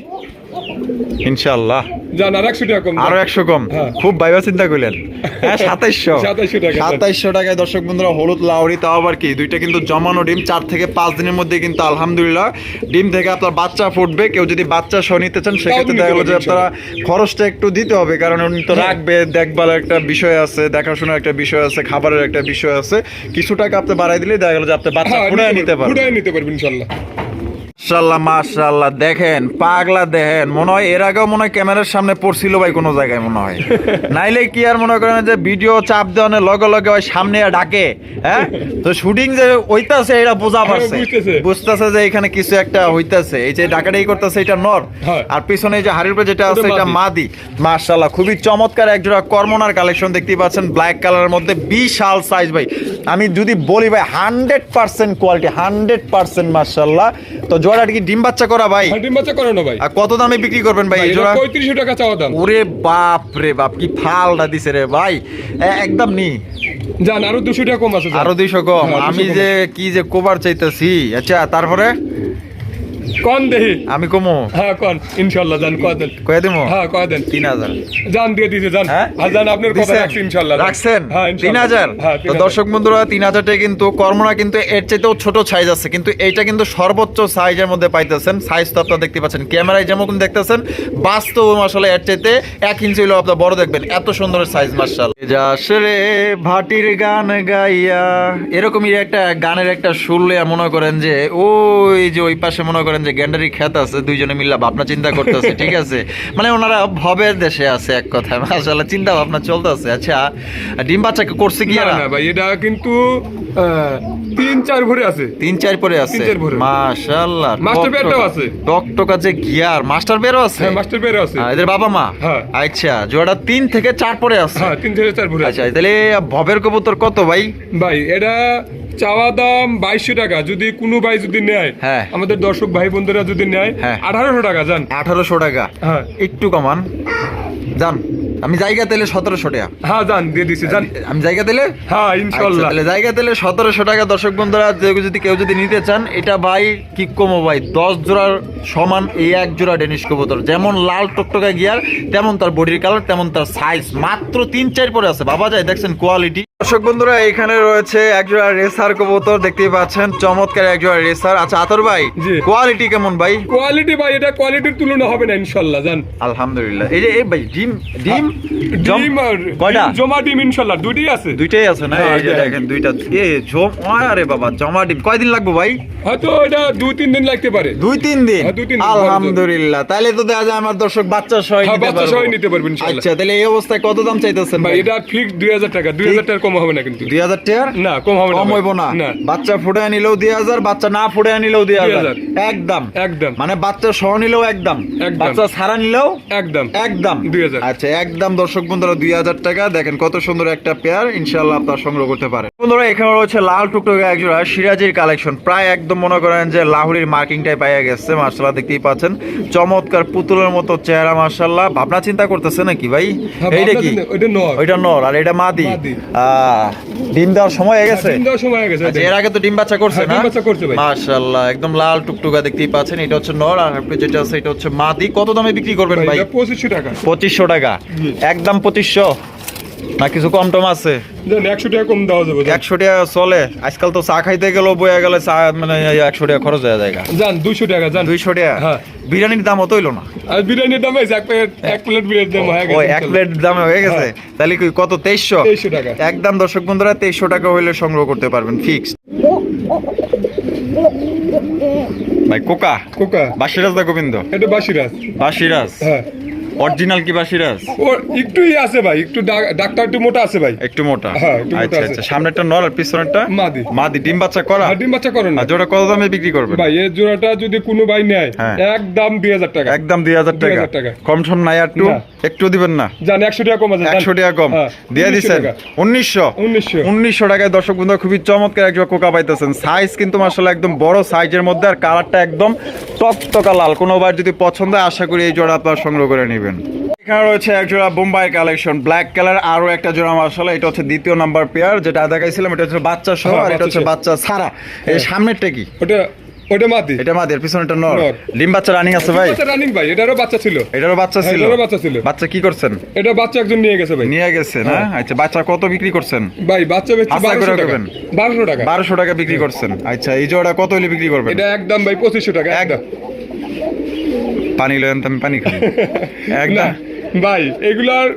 Speaker 3: ইনশাল্লাহ
Speaker 1: যান আর একশো টাকা কম।
Speaker 3: আরও একশো কম?
Speaker 1: হ্যাঁ।
Speaker 3: খুব ভাইবা চিন্তা করলেন? হ্যাঁ সাতাইশশো।
Speaker 1: 2700 টাকা।
Speaker 3: সাতাইশশো টাকায় দর্শক বন্ধুরা হলুদ লাউরি তাও আবার কি? দুইটা কিন্তু জমানো ডিম চার থেকে পাঁচ দিনের মধ্যে কিন্তু আলহামদুলিল্লাহ ডিম থেকে আপনার বাচ্চা ফুটবে। কেউ যদি বাচ্চা সহ নিতে চান সেক্ষেত্রে দেখা গেলো যে আপনারা খরচটা একটু দিতে হবে কারণ উনি তো
Speaker 1: হ্যাঁ।
Speaker 3: রাখবে দেখভালের একটা বিষয় আছে দেখাশোনার একটা বিষয় আছে খাবারের একটা বিষয় আছে। কিছু টাকা আপনি বাড়াই দিলেই দেখা গেলো যে আপনি বাচ্চা
Speaker 1: হ্যাঁ,
Speaker 3: ফুটায় নিতে পারবেন।
Speaker 1: ফুটায় নিতে পারবেন ইনশাল্লাহ।
Speaker 3: মাশাল্লাহ মাশাল্লাহ দেখেন পাগলা দেখেন মনে হয় এর আগেও মনে হয় ক্যামেরার সামনে পড়ছিল ভাই কোনো জায়গায় মনে হয়। নাইলে কি আর মনে করেন যে ভিডিও চাপ দেওয়ানোর লগে লগে ওই সামনে ডাকে হ্যাঁ? তো শুটিং যে হইতাছে এটা বোঝা পারছে।
Speaker 1: বুঝতেছে।
Speaker 3: যে এখানে কিছু একটা হইতাছে। এই যে ডাকাটাই করতেছে এটা নর।
Speaker 1: হ্যাঁ।
Speaker 3: আর পিছনে এই যে হাড়ির উপরে যেটা আছে এটা মাদি। মাশাল্লাহ খুবই চমৎকার একজোড়া কর্মনার কালেকশন দেখতেই পাচ্ছেন ব্ল্যাক কালারের মধ্যে বিশাল সাইজ ভাই। আমি যদি বলি ভাই hundred percent quality hundred percent মার্শাল্লাহ তো জোড়াটা কি ডিম বাচ্চা করা ভাই?
Speaker 1: হ্যাঁ, ডিম বাচ্চা করে না ভাই।
Speaker 3: আর কত দামে বিক্রি করবেন ভাই এই জোড়া?
Speaker 1: পঁয়ত্রিশশো টাকা চাওয়া দাম।
Speaker 3: ওরে বাপ রে বাপ কি ফালটা দিছে রে ভাই। একদম নি।
Speaker 1: যান আরও দুশো টাকা কম আছে।
Speaker 3: আরও দুইশো কম।
Speaker 1: হ্যাঁ, 200
Speaker 3: আমি যে কি যে কভার চাইতেছি। আচ্ছা তারপরে?
Speaker 1: কন দেহি?
Speaker 3: আমি কমো?
Speaker 1: হ্যাঁ কন। ইনশাল্লাহ যান কয় দেন।
Speaker 3: কয়ে
Speaker 1: হ্যাঁ কয় দেন।
Speaker 3: তিন হাজার।
Speaker 1: যান দিয়ে যান
Speaker 3: হ্যাঁ?
Speaker 1: আর যান আপনার কথা
Speaker 3: দিছেন?
Speaker 1: রাখছি ইনশাল্লাহ
Speaker 3: রাখছেন?
Speaker 1: হ্যাঁ
Speaker 3: তিন
Speaker 1: ইনশাল্লাহ।
Speaker 3: হাজার?
Speaker 1: হ্যাঁ
Speaker 3: তো দর্শক বন্ধুরা তিন হাজারটা কিন্তু কিন্তু এর চাইতেও ছোট সাইজ আছে কিন্তু এইটা কিন্তু সর্বোচ্চ সাইজের মধ্যে পাইতেছেন। সাইজ তো আপনারা দেখতে পাচ্ছেন ক্যামেরায় যেমন দেখতেছেন বাস্তব আসলে এর চাইতে এক ইঞ্চি হলেও আপনার বড় দেখবেন। এত সুন্দর সাইজ যাস রে ভাটির গান গাইয়া এরকমই একটা গানের একটা শুনলে মনে করেন যে ওই যে ওই পাশে মনে করেন যে গ্যান্ডারি খ্যাত আছে দুইজনে মিল্লা ভাবনা চিন্তা করতেছে <laughs> ঠিক আছে? মানে ওনারা ভবের দেশে আছে এক কথায় মাশাআল্লাহ চিন্তা ভাবনা চলতেছে। আচ্ছা ডিম বাচ্চা করছে কি
Speaker 1: না ভাই এটা কিন্তু তিন চার ভরে আছে।
Speaker 3: তিন চার পরে আছে?
Speaker 1: পরে।
Speaker 3: মাশাআল্লাহ
Speaker 1: মাস্টার
Speaker 3: টক-
Speaker 1: আছে।
Speaker 3: টক টকা যে গিয়ার মাস্টার বেরও আছে?
Speaker 1: হ্যাঁ মাস্টার বেড়ে আছে।
Speaker 3: এদের বাবা মা?
Speaker 1: হ্যাঁ।
Speaker 3: আচ্ছা জোড়া তিন থেকে চার পরে আছে?
Speaker 1: হ্যাঁ তিন থেকে চার আছে।
Speaker 3: আচ্ছা তাহলে ভবের কবুতর কত ভাই?
Speaker 1: ভাই এটা চাওয়া দাম বাইশশো টাকা। যদি কোনো ভাই যদি নেয়
Speaker 3: হ্যাঁ।
Speaker 1: আমাদের দর্শক ভাই বন্ধুরা যদি নেয়
Speaker 3: হ্যাঁ।
Speaker 1: আঠারোশো টাকা যান
Speaker 3: আঠারোশো টাকা।
Speaker 1: হ্যাঁ।
Speaker 3: একটু কমান। যান আমি জায়গা তেলে সতেরোশো টাকা।
Speaker 1: হ্যাঁ যান দিয়ে দিছি যান
Speaker 3: আমি জায়গা তেলে?
Speaker 1: হ্যাঁ
Speaker 3: আচ্ছা,
Speaker 1: ইনশাল্লাহ
Speaker 3: তাহলে জায়গা তেলে সতেরোশো টাকা। দর্শক বন্ধুরা যদি কেউ যদি নিতে চান এটা ভাই কি কমো ভাই? দশ জোড়ার সমান এই এক জোড়া ডেনিশ কবুতর। যেমন লাল টকটকা গিয়ার তেমন তার বডির কালার তেমন তার সাইজ মাত্র তিন চার পরে আছে। বাবা যায় দেখছেন কোয়ালিটি দর্শক বন্ধুরা এখানে রয়েছে এক জোড়া রেসার কবুতর দেখতেই পাচ্ছেন চমৎকার এক জোড়া রেসার। আচ্ছা আতর ভাই কোয়ালিটি কেমন ভাই?
Speaker 1: কোয়ালিটি ভাই এটা কোয়ালিটির তুলনা হবে না ইনশাল্লাহ জান।
Speaker 3: আলহামদুলিল্লাহ। এই যে এই ভাই ডিম ডিম
Speaker 1: ডিম
Speaker 3: কয়টা?
Speaker 1: জমা ডিম ইনশাল্লাহ দুটি আছে।
Speaker 3: দুইটাই আছে না?
Speaker 1: হ্যাঁ,
Speaker 3: এই যে। দেখেন দুইটা এ জম আরে বাবা জমা ডিম। কয়দিন লাগবে ভাই?
Speaker 1: হয়তো এটা দুই তিন দিন লাগতে পারে।
Speaker 3: দুই তিন দিন?
Speaker 1: হ্যাঁ,
Speaker 3: আলহামদুলিল্লাহ। তাহলে তো দেখা যায় আমার দর্শক বাচ্চা সহ
Speaker 1: হ্যাঁ,
Speaker 3: নিতে
Speaker 1: বাচ্চা
Speaker 3: পারব।
Speaker 1: নিতে পারবেন ইনশাআল্লাহ।
Speaker 3: আচ্ছা তাহলে এই অবস্থায় কত দাম চাইতেছেন
Speaker 1: ভাই এটা ফিক্স দুই হাজার টাকা দুই হাজার টাকা কম হবে না কিন্তু।
Speaker 3: দুই হাজার টাকার?
Speaker 1: না কম হবে
Speaker 3: কম হইব না। বাচ্চা ফুটে নিলেও দুই হাজার বাচ্চা না ফুটে নিলেও দুই হাজার। একদম।
Speaker 1: একদম।
Speaker 3: মানে বাচ্চা সহ নিলেও একদম। বাচ্চা ছাড়া নিলেও
Speaker 1: একদম।
Speaker 3: একদম।
Speaker 1: 2000
Speaker 3: আচ্ছা একদম দর্শক বন্ধুরা দুই হাজার টাকা। দেখেন কত সুন্দর একটা পেয়ার ইনশাল্লাহ আপনার সংগ্রহ করতে পারে বন্ধুরা এখানে রয়েছে লাল টুকটুকে একজোড়া সিরাজির কালেকশন প্রায় একদম মনে করেন যে লাহুরির মার্কিংটাই পাইয়া গেছে মার্শাল্লাহ দেখতেই পাচ্ছেন। চমৎকার পুতুলের মতো চেহারা মার্শাল্লাহ। ভাবনা চিন্তা করতেছে নাকি ভাই?
Speaker 1: হ্যাঁ,
Speaker 3: এইটা কি?
Speaker 1: ওইটা নর।
Speaker 3: আর এটা মাদি।
Speaker 1: মাদি।
Speaker 3: আহ, ডিম দেওয়ার সময় হয়ে গেছে?
Speaker 1: ডিম দেওয়ার সময় হয়ে গেছে
Speaker 3: আচ্ছা, এর আগে তো ডিম বাচ্চা করছে
Speaker 1: হ্যাঁ,
Speaker 3: না?
Speaker 1: ডিম বাচ্চা করছে ভাই।
Speaker 3: মাশাআল্লাহ একদম লাল টুকটুকা দেখতেই পাচ্ছেন। এটা হচ্ছে নর আর আপনি যেটা আছে এটা হচ্ছে মাদি। কত দামে বিক্রি করবেন
Speaker 1: ভাই
Speaker 3: ভাই?
Speaker 1: এটা পঁচিশশো টাকা।
Speaker 3: পঁচিশশো টাকা। একদম পঁচিশশো? না কিছু কম টম আছে।
Speaker 1: একশো টাকা কম দেওয়া যাবে
Speaker 3: একশো টাকা চলে। আজকাল তো চা খাইতে গেলেও বয়ে গেলে চা মানে একশো টাকা খরচ হয়ে যায়
Speaker 1: জান দুইশো টাকা জান
Speaker 3: দুইশো টাকা?
Speaker 1: হ্যাঁ।
Speaker 3: বিরিয়ানির দাম অত হইল না।
Speaker 1: আর বিরিয়ানির দাম হয়েছে এক প্লেট এক প্লেট বিরিয়ানির দাম হয়ে গেছে
Speaker 3: এক প্লেট দামে হয়ে গেছে? তাহলে কি কত তেইশশো?
Speaker 1: 2300 টাকা।
Speaker 3: একদম দর্শক বন্ধুরা তেইশশো টাকা হইলে সংগ্রহ করতে পারবেন ফিক্স ভাই কোকা?
Speaker 1: কোকা।
Speaker 3: বাসিরাজ দা গোবিন্দ?
Speaker 1: এটা বাসিরাজ
Speaker 3: বাসিরাজ
Speaker 1: হ্যাঁ।
Speaker 3: অরিজিনাল কি বাসিরাজ
Speaker 1: ও একটুই আছে ভাই একটু ডাক্তার একটু মোটা আছে ভাই।
Speaker 3: একটু মোটা?
Speaker 1: হ্যাঁ,
Speaker 3: আচ্ছা আচ্ছা সামনেরটা নর আর পিছনেরটা?
Speaker 1: মাদি।
Speaker 3: মাদি ডিম বাচ্চা করা?
Speaker 1: ডিম বাচ্চা করেন না।
Speaker 3: জোড়া কত দামে বিক্রি করবেন?
Speaker 1: ভাই এর জোড়াটা যদি কোনো ভাই নেয়
Speaker 3: হ্যাঁ।
Speaker 1: একদম দুই হাজার টাকা।
Speaker 3: একদম দুই হাজার টাকা।
Speaker 1: 2000 টাকা।
Speaker 3: কম সম নাই আর একটু? একটু দিবেন না?
Speaker 1: জান একশো টাকা কম আছে জান।
Speaker 3: একশো টাকা কম।
Speaker 1: হ্যাঁ,
Speaker 3: দিয়ে
Speaker 1: 1900 টাকা।
Speaker 3: উনিশশো?
Speaker 1: উনিশশো।
Speaker 3: উনিশশো টাকায় দর্শক বন্ধু খুবই চমৎকার একজন কোকা পাইতেছেন। সাইজ কিন্তু মাসাল্লাহ একদম বড় সাইজের মধ্যে আর কালারটা একদম টকটকা লাল। কোনোবার যদি পছন্দ হয় আশা করি এই জোড়া আপনার সংগ্রহ করে নেবেন। এখানে রয়েছে এক জোড়া বোম্বাই কালেকশন ব্ল্যাক কালার আরও একটা জোড়া মাসাল্লাহ এটা হচ্ছে দ্বিতীয় নাম্বার পেয়ার যেটা দেখাইছিলাম এটা হচ্ছে বাচ্চা সহ
Speaker 1: হ্যাঁ,
Speaker 3: আর এটা হচ্ছে
Speaker 1: বাচ্চা
Speaker 3: ছাড়া। এই সামনেরটা কি?
Speaker 1: ওটা ওটা মাদি।
Speaker 3: এটা মাদের পিছনেটা নর।
Speaker 1: নর।
Speaker 3: ডিম বাচ্চা রানিং আছে ভাই?
Speaker 1: বাচ্চা রানিং ভাই এটারও বাচ্চা ছিল।
Speaker 3: এটারও বাচ্চা
Speaker 1: হ্যাঁ,
Speaker 3: ছিল।
Speaker 1: এটারও বাচ্চা ছিল।
Speaker 3: বাচ্চা কি করছেন?
Speaker 1: এটা বাচ্চা একজন নিয়ে গেছে ভাই।
Speaker 3: নিয়ে গেছে না?
Speaker 1: হ্যাঁ।
Speaker 3: আচ্ছা বাচ্চা কত বিক্রি করছেন?
Speaker 1: ভাই বাচ্চা বারোশো টাকা। বারোশো
Speaker 3: বারোশো টাকা বিক্রি করছেন। আচ্ছা এই জোড়া কত হলে বিক্রি করবেন?
Speaker 1: এটা একদম ভাই পঁচিশশো টাকা একদম।
Speaker 3: পানি লেন আমি পানি খাই। <laughs> একদম
Speaker 1: ভাই এগুলার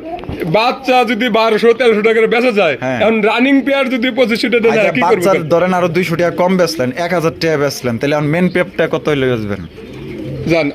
Speaker 1: বাচ্চা যদি বারোশো তেরোশো টাকার বেঁচে যায়
Speaker 3: হ্যাঁ।
Speaker 1: এখন রানিং পেয়ার যদি পঁচিশশো টাকা দেয়
Speaker 3: আচ্ছা
Speaker 1: কি
Speaker 3: বাচ্চার ধরেন আরও দুইশো টাকা কম বেচলেন এক হাজার টাকা বেচলেন তাহলে এখন মেন পেপটা কত লেগে বেচবেন
Speaker 1: জান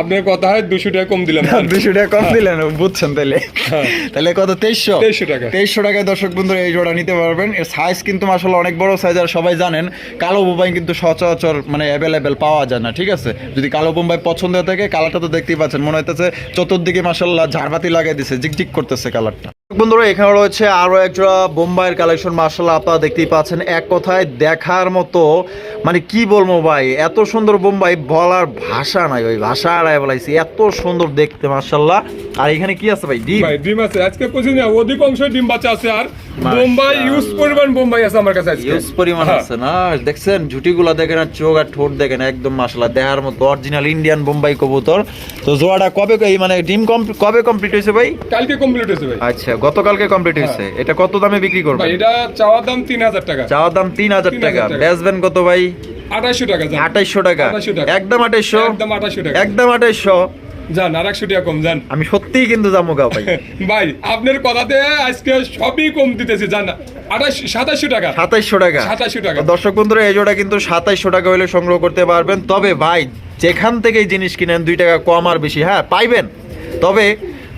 Speaker 1: আপনার কথা হয় দুশো টাকা কম দিলাম।
Speaker 3: দুশো টাকা কম দিলেন বুঝছেন তাহলে
Speaker 1: হ্যাঁ।
Speaker 3: তাহলে কত? তেইশশো।
Speaker 1: তেইশশো টাকা।
Speaker 3: তেইশশো টাকায় দর্শক বন্ধুরা এই জোড়া নিতে পারবেন। এর সাইজ কিন্তু আসলে অনেক বড় সাইজ আর সবাই জানেন কালো বোম্বাই কিন্তু সচরাচর মানে অ্যাভেলেবেল পাওয়া যায় না ঠিক আছে? যদি কালো বোম্বাই পছন্দ হয়ে থাকে কালারটা তো দেখতেই পাচ্ছেন। মনে হইতেছে চতুর্দিকে মাসাল্লাহ ঝাড়বাতি লাগাই দিছে জিকজিক করতেছে কালারটা বন্ধুরা এখানে রয়েছে আরও একটা বোম্বাইয়ের কালেকশন মার্শাল্লাহ আপনারা দেখতেই পাচ্ছেন এক কথায় দেখার মতো মানে কি বলব ভাই এত সুন্দর বোম্বাই বলার ভাষা নাই ভাই ভাষা আড়াই বলাইছি এত সুন্দর দেখতে মার্শাল্লাহ আর এখানে কি আছে ভাই ডিম?
Speaker 1: ডিম আছে। আজকে পঁচিশ না অধিকাংশ ডিম বাচ্চা আছে আর বোম্বাই ইউজ পরিমাণ বোম্বাই আছে আমার কাছে
Speaker 3: ইউজ পরিমাণ
Speaker 1: হ্যাঁ।
Speaker 3: আছে না? দেখছেন ঝুটিগুলা দেখেন আর চোখ আর ঠোঁট দেখেন একদম দেখার মতো অরিজিনাল ইন্ডিয়ান বোম্বাই কবুতর। তো জোড়াটা কবে মানে ডিম কম- কবে কমপ্লিট হয়েছে ভাই?
Speaker 1: কালকে কমপ্লিট হয়েছে ভাই।
Speaker 3: আচ্ছা গতকালকে কমপ্লিট হয়েছে। এটা কত দামে বিক্রি করবেন?
Speaker 1: ভাই এটা চাওয়ার দাম তিন হাজার টাকা।
Speaker 3: চাওয়ার দাম তিন হাজার টাকা। বেচবেন কত ভাই?
Speaker 1: আঠাশশো টাকা যান।
Speaker 3: আঠাইশশো টাকা। একদম আঠাইশশো।
Speaker 1: একদম আঠাশশো টাকা।
Speaker 3: একদম আঠাইশশো।
Speaker 1: যান আর একশো টাকা কম যান।
Speaker 3: আমি সত্যিই কিন্তু যাব গা ভাই। <laughs>
Speaker 1: ভাই আপনার কথাতে আজকে সবই কম দিতেছি জান আঠাশ সাতাশশো টাকা।
Speaker 3: সাতাইশশো টাকা।
Speaker 1: 2700 টাকা।
Speaker 3: দর্শক বন্ধুরা এই জোড়া কিন্তু সাতাইশশো টাকা হলে সংগ্রহ করতে পারবেন। তবে ভাই যেখান থেকে জিনিস কিনেন দুই টাকা কম আর বেশি হ্যাঁ পাইবেন। তবে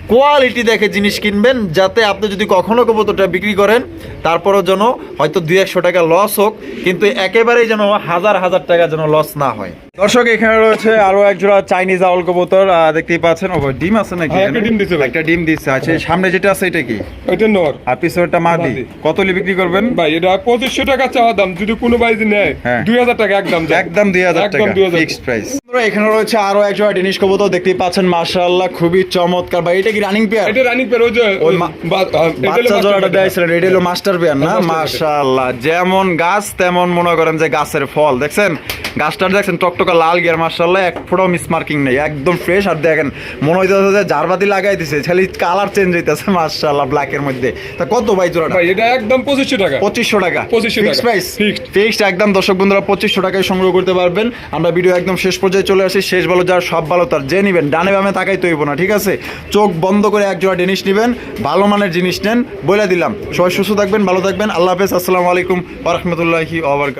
Speaker 2: কোয়ালিটি দেখে জিনিস কিনবেন যাতে আপনি যদি কখনো কবুতরটা বিক্রি করেন, তারপরও যেন হয়তো দুই একশো টাকা লস হোক, কিন্তু একেবারেই যেন হাজার হাজার টাকা যেন লস না হয়।
Speaker 3: দর্শক এখানে রয়েছে আরও এক জোড়া চাইনিজ আউল কবুতর দেখতেই পাচ্ছেন। ও ডিম আছে নাকি
Speaker 1: হ্যাঁ, একটা ডিম দিছে
Speaker 3: একটা ডিম দিচ্ছে আচ্ছা এই সামনে যেটা আছে এটা কি?
Speaker 1: এটা নর।
Speaker 3: আর পিছনেরটা মাদি। কত হলে বিক্রি করবেন?
Speaker 1: ভাই এটা পঁচিশশো টাকা চাওয়া দাম যদি কোনো ভাই নেয়
Speaker 3: হ্যাঁ।
Speaker 1: দুই হাজার টাকা একদম
Speaker 3: একদম দুই হাজার
Speaker 1: একদম
Speaker 3: টাকা ফিক্সড প্রাইস এখানে রয়েছে আরও এক জোড়া টেনিস কবুতর দেখতেই পাচ্ছেন মাশাআল্লাহ খুবই চমৎকার। ভাই এটা কি রানিং পেয়ার
Speaker 1: এটা রানিং পেয়ার ওই যে
Speaker 3: বাচ্চা জোড়াটা। দিয়েছিলেন এটা হলো মাস্টার পেয়ার না। মাশাআল্লাহ যেমন গাছ তেমন মনে করেন যে গাছের ফল দেখছেন? গাছটা দেখছেন টকটকা লাল গিয়ার মাশাআল্লাহ এক ফোটাও মিস মার্কিং নেই একদম ফ্রেশ আর দেখেন মনে হইতেছে যে জারবাতি লাগাই দিছে খালি কালার চেঞ্জ হইতেছে মাশাআল্লাহ ব্ল্যাকের মধ্যে। তা কত ভাই জোড়াটা?
Speaker 1: ভাই এটা একদম পঁচিশশো টাকা।
Speaker 3: পঁচিশশো টাকা।
Speaker 1: 2500 টাকা।
Speaker 3: প্রাইস. ফিক্সড একদম দর্শক বন্ধুরা পঁচিশশো টাকায় সংগ্রহ করতে পারবেন। আমরা ভিডিও একদম শেষ পর্যায়ে চলে আসি। শেষ ভালো যার সব ভালো তার। যে নিবেন ডানে বামে তাকাই তৈব না ঠিক আছে? চোখ বন্ধ করে এক জোড়া জিনিস নিবেন ভালো মানের জিনিস নেন বলে দিলাম। সবাই সুস্থ থাকবেন ভালো থাকবেন। আল্লাহ হাফেজ আসসালামু আলাইকুম ওরহমতুল্লাহি